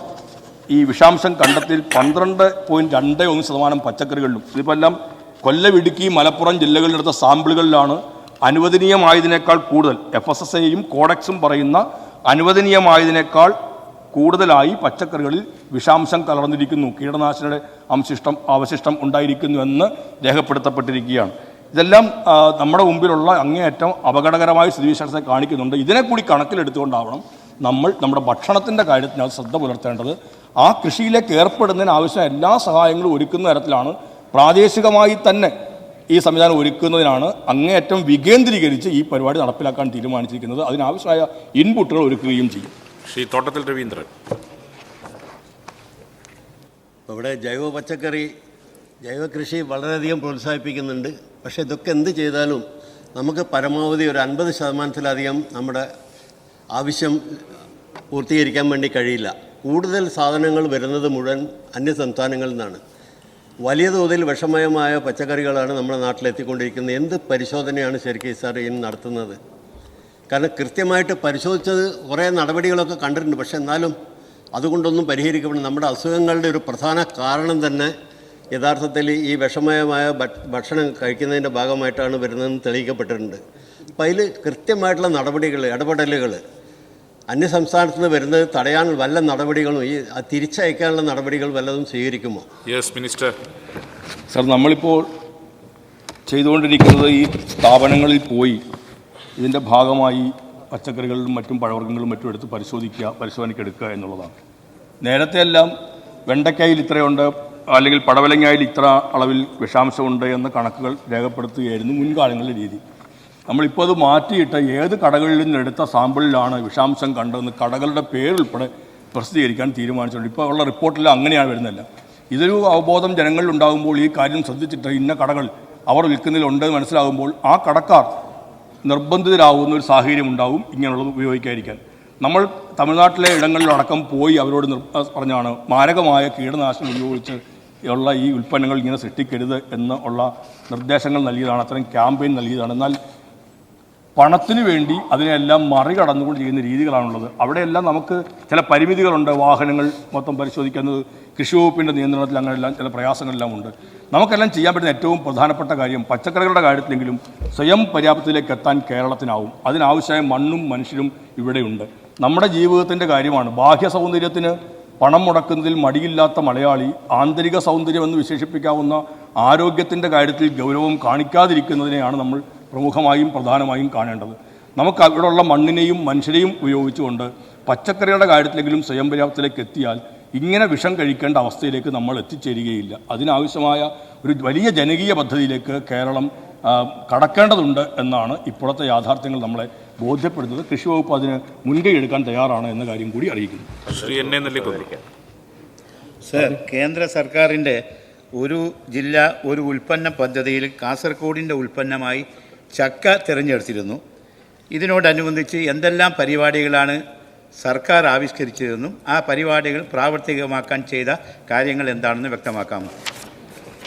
Speaker 2: ഈ വിഷാംശം കണ്ടെത്തിയിൽ പന്ത്രണ്ട് പോയിന്റ് രണ്ട് ഒന്ന് ശതമാനം പച്ചക്കറികളിലും. ഇതിപ്പോൾ എല്ലാം കൊല്ലം ഇടുക്കി മലപ്പുറം ജില്ലകളിലെടുത്ത സാമ്പിളുകളിലാണ് അനുവദനീയമായതിനേക്കാൾ കൂടുതൽ. എഫ് എസ് എസ് കോഡക്സും പറയുന്ന അനുവദനീയമായതിനേക്കാൾ കൂടുതലായി പച്ചക്കറികളിൽ വിഷാംശം കലർന്നിരിക്കുന്നു. കീടനാശിനിയുടെ അംശിഷ്ടം അവശിഷ്ടം ഉണ്ടായിരിക്കുന്നു എന്ന് രേഖപ്പെടുത്തപ്പെട്ടിരിക്കുകയാണ്. ഇതെല്ലാം നമ്മുടെ മുമ്പിലുള്ള അങ്ങേയറ്റം അപകടകരമായ സ്ഥിതിവിശേഷത്തെ കാണിക്കുന്നുണ്ട്. ഇതിനെ കൂടി കണക്കിലെടുത്തുകൊണ്ടാവണം നമ്മൾ നമ്മുടെ ഭക്ഷണത്തിന്റെ കാര്യത്തിൽ അത് ശ്രദ്ധ പുലർത്തേണ്ടത്. ആ കൃഷിയിലേക്ക് ഏർപ്പെടുന്നതിന് ആവശ്യമായ എല്ലാ സഹായങ്ങളും ഒരുക്കുന്ന തരത്തിലാണ് പ്രാദേശികമായി തന്നെ ഈ സംവിധാനം ഒരുക്കുന്നതിനാണ് അങ്ങേയറ്റം വികേന്ദ്രീകരിച്ച് ഈ പരിപാടി നടപ്പിലാക്കാൻ തീരുമാനിച്ചിരിക്കുന്നത്. അതിനാവശ്യമായ ഇൻപുട്ടുകൾ ഒരുക്കുകയും ചെയ്യും.
Speaker 1: ശ്രീ തോട്ടത്തിൽ രവീന്ദ്രൻ.
Speaker 12: ഇവിടെ ജൈവ പച്ചക്കറി ജൈവ കൃഷി വളരെയധികം പ്രോത്സാഹിപ്പിക്കുന്നുണ്ട്. പക്ഷേ ഇതൊക്കെ എന്ത് ചെയ്താലും നമുക്ക് പരമാവധി ഒരു അൻപത് ശതമാനത്തിലധികം നമ്മുടെ ആവശ്യം പൂർത്തീകരിക്കാൻ വേണ്ടി കഴിയില്ല. കൂടുതൽ സാധനങ്ങൾ വരുന്നത് മുഴുവൻ അന്യ സംസ്ഥാനങ്ങളിൽ നിന്നാണ്. വലിയ തോതിൽ വിഷമയമായ പച്ചക്കറികളാണ് നമ്മുടെ നാട്ടിലെത്തിക്കൊണ്ടിരിക്കുന്നത്. എന്ത് പരിശോധനയാണ് ശരിക്കും സാർ ഇനി നടത്തുന്നത്? കാരണം കൃത്യമായിട്ട് പരിശോധിച്ചത് കുറേ നടപടികളൊക്കെ കണ്ടിട്ടുണ്ട്. പക്ഷേ എന്നാലും അതുകൊണ്ടൊന്നും പരിഹരിക്കപ്പെടും നമ്മുടെ അസുഖങ്ങളുടെ ഒരു പ്രധാന കാരണം തന്നെ യഥാർത്ഥത്തിൽ ഈ വിഷമയമായ ഭക്ഷണം കഴിക്കുന്നതിന്റെ ഭാഗമായിട്ടാണ് വരുന്നതെന്ന് തെളിയിക്കപ്പെട്ടിട്ടുണ്ട്. അപ്പോൾ അതിൽ കൃത്യമായിട്ടുള്ള നടപടികൾ ഇടപെടലുകൾ അന്യ സംസ്ഥാനത്ത് നിന്ന് വരുന്നത് തടയാൻ വല്ല നടപടികളും ഈ തിരിച്ചയക്കാനുള്ള നടപടികൾ വല്ലതും സ്വീകരിക്കുമോ?
Speaker 1: യെസ് മിനിസ്റ്റർ
Speaker 2: സർ നമ്മളിപ്പോൾ ചെയ്തുകൊണ്ടിരിക്കുന്നത് ഈ സ്ഥാപനങ്ങളിൽ പോയി ഇതിന്റെ ഭാഗമായി പച്ചക്കറികളിലും മറ്റും പഴവർഗങ്ങളും മറ്റും എടുത്ത് പരിശോധിക്കുക പരിശോധനയ്ക്കെടുക്കുക എന്നുള്ളതാണ്. നേരത്തെ എല്ലാം വെണ്ടയ്ക്കായിൽ ഇത്രയുണ്ട് അല്ലെങ്കിൽ പടവലങ്ങായിൽ ഇത്ര അളവിൽ വിഷാംശമുണ്ട് എന്ന കണക്കുകൾ രേഖപ്പെടുത്തുകയായിരുന്നു മുൻകാലങ്ങളിലെ രീതി. നമ്മളിപ്പോൾ അത് മാറ്റിയിട്ട് ഏത് കടകളിൽ നിന്ന് എടുത്ത സാമ്പിളിലാണ് വിഷാംശം കണ്ടതെന്ന് കടകളുടെ പേരുൾപ്പെടെ പ്രസിദ്ധീകരിക്കാൻ തീരുമാനിച്ചിട്ടുണ്ട്. ഇപ്പോൾ ഉള്ള റിപ്പോർട്ടിൽ അങ്ങനെയാണ് വരുന്നില്ല ഇതൊരു അവബോധം ജനങ്ങളിൽ ഉണ്ടാകുമ്പോൾ ഈ കാര്യം ശ്രദ്ധിച്ചിട്ട് ഇന്ന കടകൾ അവർ വിൽക്കുന്നതിലുണ്ട് മനസ്സിലാകുമ്പോൾ ആ കടക്കാർ നിർബന്ധിതരാകുന്ന ഒരു സാഹചര്യം ഉണ്ടാവും ഇങ്ങനെയുള്ളത് ഉപയോഗിക്കാതിരിക്കാൻ. നമ്മൾ തമിഴ്നാട്ടിലെ ഇടങ്ങളിലടക്കം പോയി അവരോട് പറഞ്ഞാണ് മാരകമായ കീടനാശിനി ഉപയോഗിച്ച് ഉള്ള ഈ ഉൽപ്പന്നങ്ങൾ ഇങ്ങനെ സൃഷ്ടിക്കരുത് എന്ന് ഉള്ള നിർദ്ദേശങ്ങൾ നൽകിയതാണ്. അത്തരം ക്യാമ്പയിൻ നൽകിയതാണ്. എന്നാൽ പണത്തിന് വേണ്ടി അതിനെല്ലാം മറികടന്നുകൊണ്ട് ചെയ്യുന്ന രീതികളാണുള്ളത്. അവിടെയെല്ലാം നമുക്ക് ചില പരിമിതികളുണ്ട് വാഹനങ്ങൾ മൊത്തം പരിശോധിക്കുന്നത് കൃഷി വകുപ്പിന്റെ നിയന്ത്രണത്തിൽ അങ്ങനെയെല്ലാം ചില പ്രയാസങ്ങളെല്ലാം ഉണ്ട്. നമുക്കെല്ലാം ചെയ്യാൻ പറ്റുന്ന ഏറ്റവും പ്രധാനപ്പെട്ട കാര്യം പച്ചക്കറികളുടെ കാര്യത്തിലെങ്കിലും സ്വയം പര്യാപ്തത്തിലേക്ക് എത്താൻ കേരളത്തിനാവും. അതിനാവശ്യമായ മണ്ണും മനുഷ്യരും ഇവിടെയുണ്ട്. നമ്മുടെ ജീവിതത്തിന്റെ കാര്യമാണ് ബാഹ്യ സൗന്ദര്യത്തിന് പണം മുടക്കുന്നതിൽ മടിയില്ലാത്ത മലയാളി ആന്തരിക സൗന്ദര്യമെന്ന് വിശേഷിപ്പിക്കാവുന്ന ആരോഗ്യത്തിന്റെ കാര്യത്തിൽ ഗൗരവം കാണിക്കാതിരിക്കുന്നതിനെയാണ് നമ്മൾ പ്രമുഖമായും പ്രധാനമായും കാണേണ്ടത്. നമുക്ക് അവിടെയുള്ള മണ്ണിനെയും മനുഷ്യരെയും ഉപയോഗിച്ചുകൊണ്ട് പച്ചക്കറികളുടെ കാര്യത്തിലെങ്കിലും സ്വയം പര്യാപ്തത്തിലേക്ക് എത്തിയാൽ ഇങ്ങനെ വിഷം കഴിക്കേണ്ട അവസ്ഥയിലേക്ക് നമ്മൾ എത്തിച്ചേരുകയില്ല. അതിനാവശ്യമായ ഒരു വലിയ ജനകീയ പദ്ധതിയിലേക്ക് കേരളം കടക്കേണ്ടതുണ്ട് എന്നാണ് ഇപ്പോഴത്തെ യാഥാർത്ഥ്യങ്ങൾ നമ്മളെ ബോധ്യപ്പെടുന്നത് കൃഷി വകുപ്പ് അതിന് മുൻകൈ എടുക്കാൻ തയ്യാറാണ് എന്ന കാര്യം കൂടി അറിയിക്കുന്നു.
Speaker 1: Shri N A Nellikkunnu.
Speaker 13: Sir കേന്ദ്ര സർക്കാരിന്റെ ഒരു ജില്ല ഒരു ഉൽപ്പന്ന പദ്ധതിയിൽ കാസർഗോഡിന്റെ ഉൽപ്പന്നമായി ചക്ക തിരഞ്ഞെടുത്തിരുന്നു. ഇതിനോടനുബന്ധിച്ച് എന്തെല്ലാം പരിപാടികളാണ് സർക്കാർ ആവിഷ്കരിച്ചതെന്നും ആ പരിപാടികൾ പ്രാവർത്തികമാക്കാൻ ചെയ്ത കാര്യങ്ങൾ എന്താണെന്ന് വ്യക്തമാക്കാം.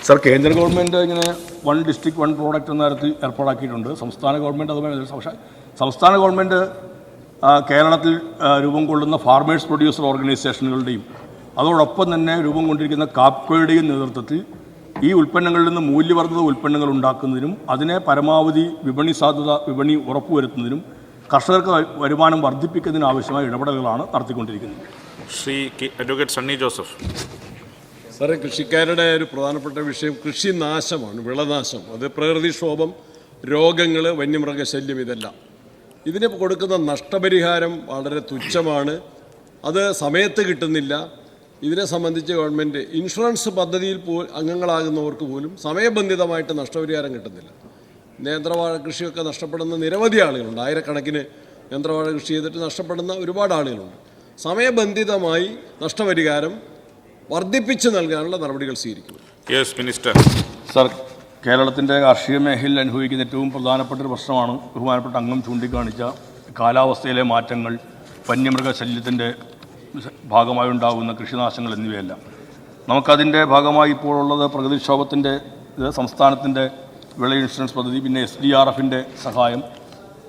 Speaker 2: സർ കേന്ദ്ര ഗവൺമെന്റ് ഇങ്ങനെ വൺ ഡിസ്ട്രിക്ട് വൺ പ്രോഡക്റ്റ് എന്ന തരത്തിൽ ഏർപ്പാടാക്കിയിട്ടുണ്ട്. സംസ്ഥാന ഗവൺമെന്റ് അതുപോലെ പക്ഷേ സംസ്ഥാന ഗവൺമെന്റ് കേരളത്തിൽ രൂപം കൊള്ളുന്ന ഫാർമേഴ്സ് പ്രൊഡ്യൂസർ ഓർഗനൈസേഷനുകളുടെയും അതോടൊപ്പം തന്നെ രൂപം കൊണ്ടിരിക്കുന്ന കാപ്കോയുടെയും നേതൃത്വത്തിൽ ഈ ഉൽപ്പന്നങ്ങളിൽ നിന്ന് മൂല്യവർദ്ധിത ഉൽപ്പന്നങ്ങൾ ഉണ്ടാക്കുന്നതിനും അതിനെ പരമാവധി വിപണി സാധ്യത വിപണി ഉറപ്പുവരുത്തുന്നതിനും കർഷകർക്ക് വരുമാനം വർദ്ധിപ്പിക്കുന്നതിന് ആവശ്യമായ ഇടപെടലുകളാണ് നടത്തിക്കൊണ്ടിരിക്കുന്നത്.
Speaker 1: ശ്രീ അഡ്വക്കേറ്റ് സണ്ണി ജോസഫ്.
Speaker 14: സാറേ കൃഷിക്കാരുടെ ഒരു പ്രധാനപ്പെട്ട വിഷയം കൃഷി നാശമാണ് വിളനാശം. അത് പ്രകൃതിക്ഷോഭം രോഗങ്ങൾ വന്യമൃഗശല്യം ഇതെല്ലാം. ഇതിന് കൊടുക്കുന്ന നഷ്ടപരിഹാരം വളരെ തുച്ഛമാണ്. അത് സമയത്ത് കിട്ടുന്നില്ല ഇതിനെ സംബന്ധിച്ച് ഗവൺമെന്റ് ഇൻഷുറൻസ് പദ്ധതിയിൽ പോ അംഗങ്ങളാകുന്നവർക്ക് പോലും സമയബന്ധിതമായിട്ട് നഷ്ടപരിഹാരം കിട്ടുന്നില്ല. നേന്ത്രവാഴ കൃഷിയൊക്കെ നഷ്ടപ്പെടുന്ന നിരവധി ആളുകളുണ്ട്. ആയിരക്കണക്കിന് നേന്ത്രവാഴ കൃഷി ചെയ്തിട്ട് നഷ്ടപ്പെടുന്ന ഒരുപാട് ആളുകളുണ്ട്. സമയബന്ധിതമായി നഷ്ടപരിഹാരം വർദ്ധിപ്പിച്ച് നൽകാനുള്ള നടപടികൾ സ്വീകരിക്കുന്നു.
Speaker 1: യെസ് മിനിസ്റ്റർ
Speaker 2: സർ കേരളത്തിന്റെ കാർഷിക മേഖലയിൽ അനുഭവിക്കുന്ന ഏറ്റവും പ്രധാനപ്പെട്ട ഒരു പ്രശ്നമാണ് ബഹുമാനപ്പെട്ട അംഗം ചൂണ്ടിക്കാണിച്ച കാലാവസ്ഥയിലെ മാറ്റങ്ങൾ വന്യമൃഗശല്യത്തിന്റെ ഭാഗമായി ഉണ്ടാകുന്ന കൃഷിനാശങ്ങൾ എന്നിവയെല്ലാം. നമുക്കതിന്റെ ഭാഗമായി ഇപ്പോഴുള്ളത് പ്രകൃതിക്ഷോഭത്തിന്റെ സംസ്ഥാനത്തിന്റെ വിള ഇൻഷുറൻസ് പദ്ധതി പിന്നെ എസ് ഡി ആർ എഫിന്റെ സഹായം.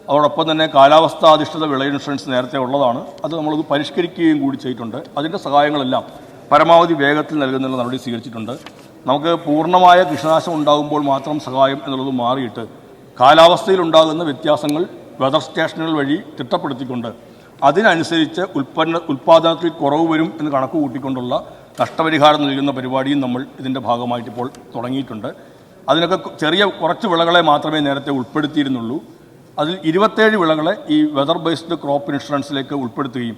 Speaker 2: അതോടൊപ്പം തന്നെ കാലാവസ്ഥാധിഷ്ഠിത വിള ഇൻഷുറൻസ് നേരത്തെ ഉള്ളതാണ്. അത് നമ്മൾ പരിഷ്കരിക്കുകയും കൂടി ചെയ്തിട്ടുണ്ട്. അതിന്റെ സഹായങ്ങളെല്ലാം പരമാവധി വേഗത്തിൽ നൽകുന്നുള്ള നടപടി സ്വീകരിച്ചിട്ടുണ്ട്. നമുക്ക് പൂർണമായ കൃഷിനാശം ഉണ്ടാകുമ്പോൾ മാത്രം സഹായം എന്നുള്ളത് മാറിയിട്ട് കാലാവസ്ഥയിലുണ്ടാകുന്ന വ്യത്യാസങ്ങൾ വെതർ സ്റ്റേഷനുകൾ വഴി തിട്ടപ്പെടുത്തിക്കൊണ്ട് അതിനനുസരിച്ച് ഉൽപ്പന്ന ഉൽപ്പാദനത്തിൽ കുറവ് വരും എന്ന് കണക്ക് കൂട്ടിക്കൊണ്ടുള്ള നഷ്ടപരിഹാരം നൽകുന്ന പരിപാടിയും നമ്മൾ ഇതിന്റെ ഭാഗമായിട്ട് ഇപ്പോൾ തുടങ്ങിയിട്ടുണ്ട്. അതിനൊക്കെ ചെറിയ കുറച്ച് വിളകളെ മാത്രമേ നേരത്തെ ഉൾപ്പെടുത്തിയിരുന്നുള്ളൂ. അതിൽ ഇരുപത്തേഴ് വിളകളെ ഈ വെതർ ബേസ്ഡ് ക്രോപ്പ് ഇൻഷുറൻസിലേക്ക് ഉൾപ്പെടുത്തുകയും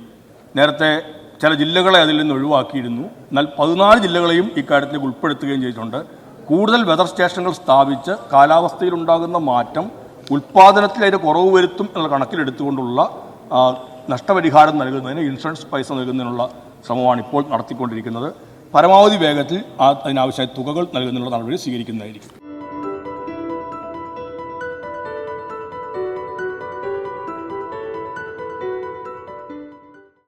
Speaker 2: നേരത്തെ ചില ജില്ലകളെ അതിൽ നിന്ന് ഒഴിവാക്കിയിരുന്നു. എന്നാൽ പതിനാല് ജില്ലകളെയും ഇക്കാര്യത്തിലേക്ക് ഉൾപ്പെടുത്തുകയും ചെയ്തിട്ടുണ്ട്. കൂടുതൽ വെതർ സ്റ്റേഷനുകൾ സ്ഥാപിച്ച് കാലാവസ്ഥയിലുണ്ടാകുന്ന മാറ്റം ഉൽപ്പാദനത്തിൽ അതിന്റെ കുറവ് വരുത്തും എന്നുള്ള കണക്കിലെടുത്തുകൊണ്ടുള്ള നഷ്ടപരിഹാരം നൽകുന്നതിന് ഇൻഷുറൻസ് പൈസ നൽകുന്നതിനുള്ള ശ്രമമാണ് ഇപ്പോൾ നടത്തിക്കൊണ്ടിരിക്കുന്നത്. പരമാവധി വേഗത്തിൽ അതിനാവശ്യമായ തുകകൾ നൽകുന്നതിനുള്ള നടപടി സ്വീകരിക്കുന്നതായിരിക്കും.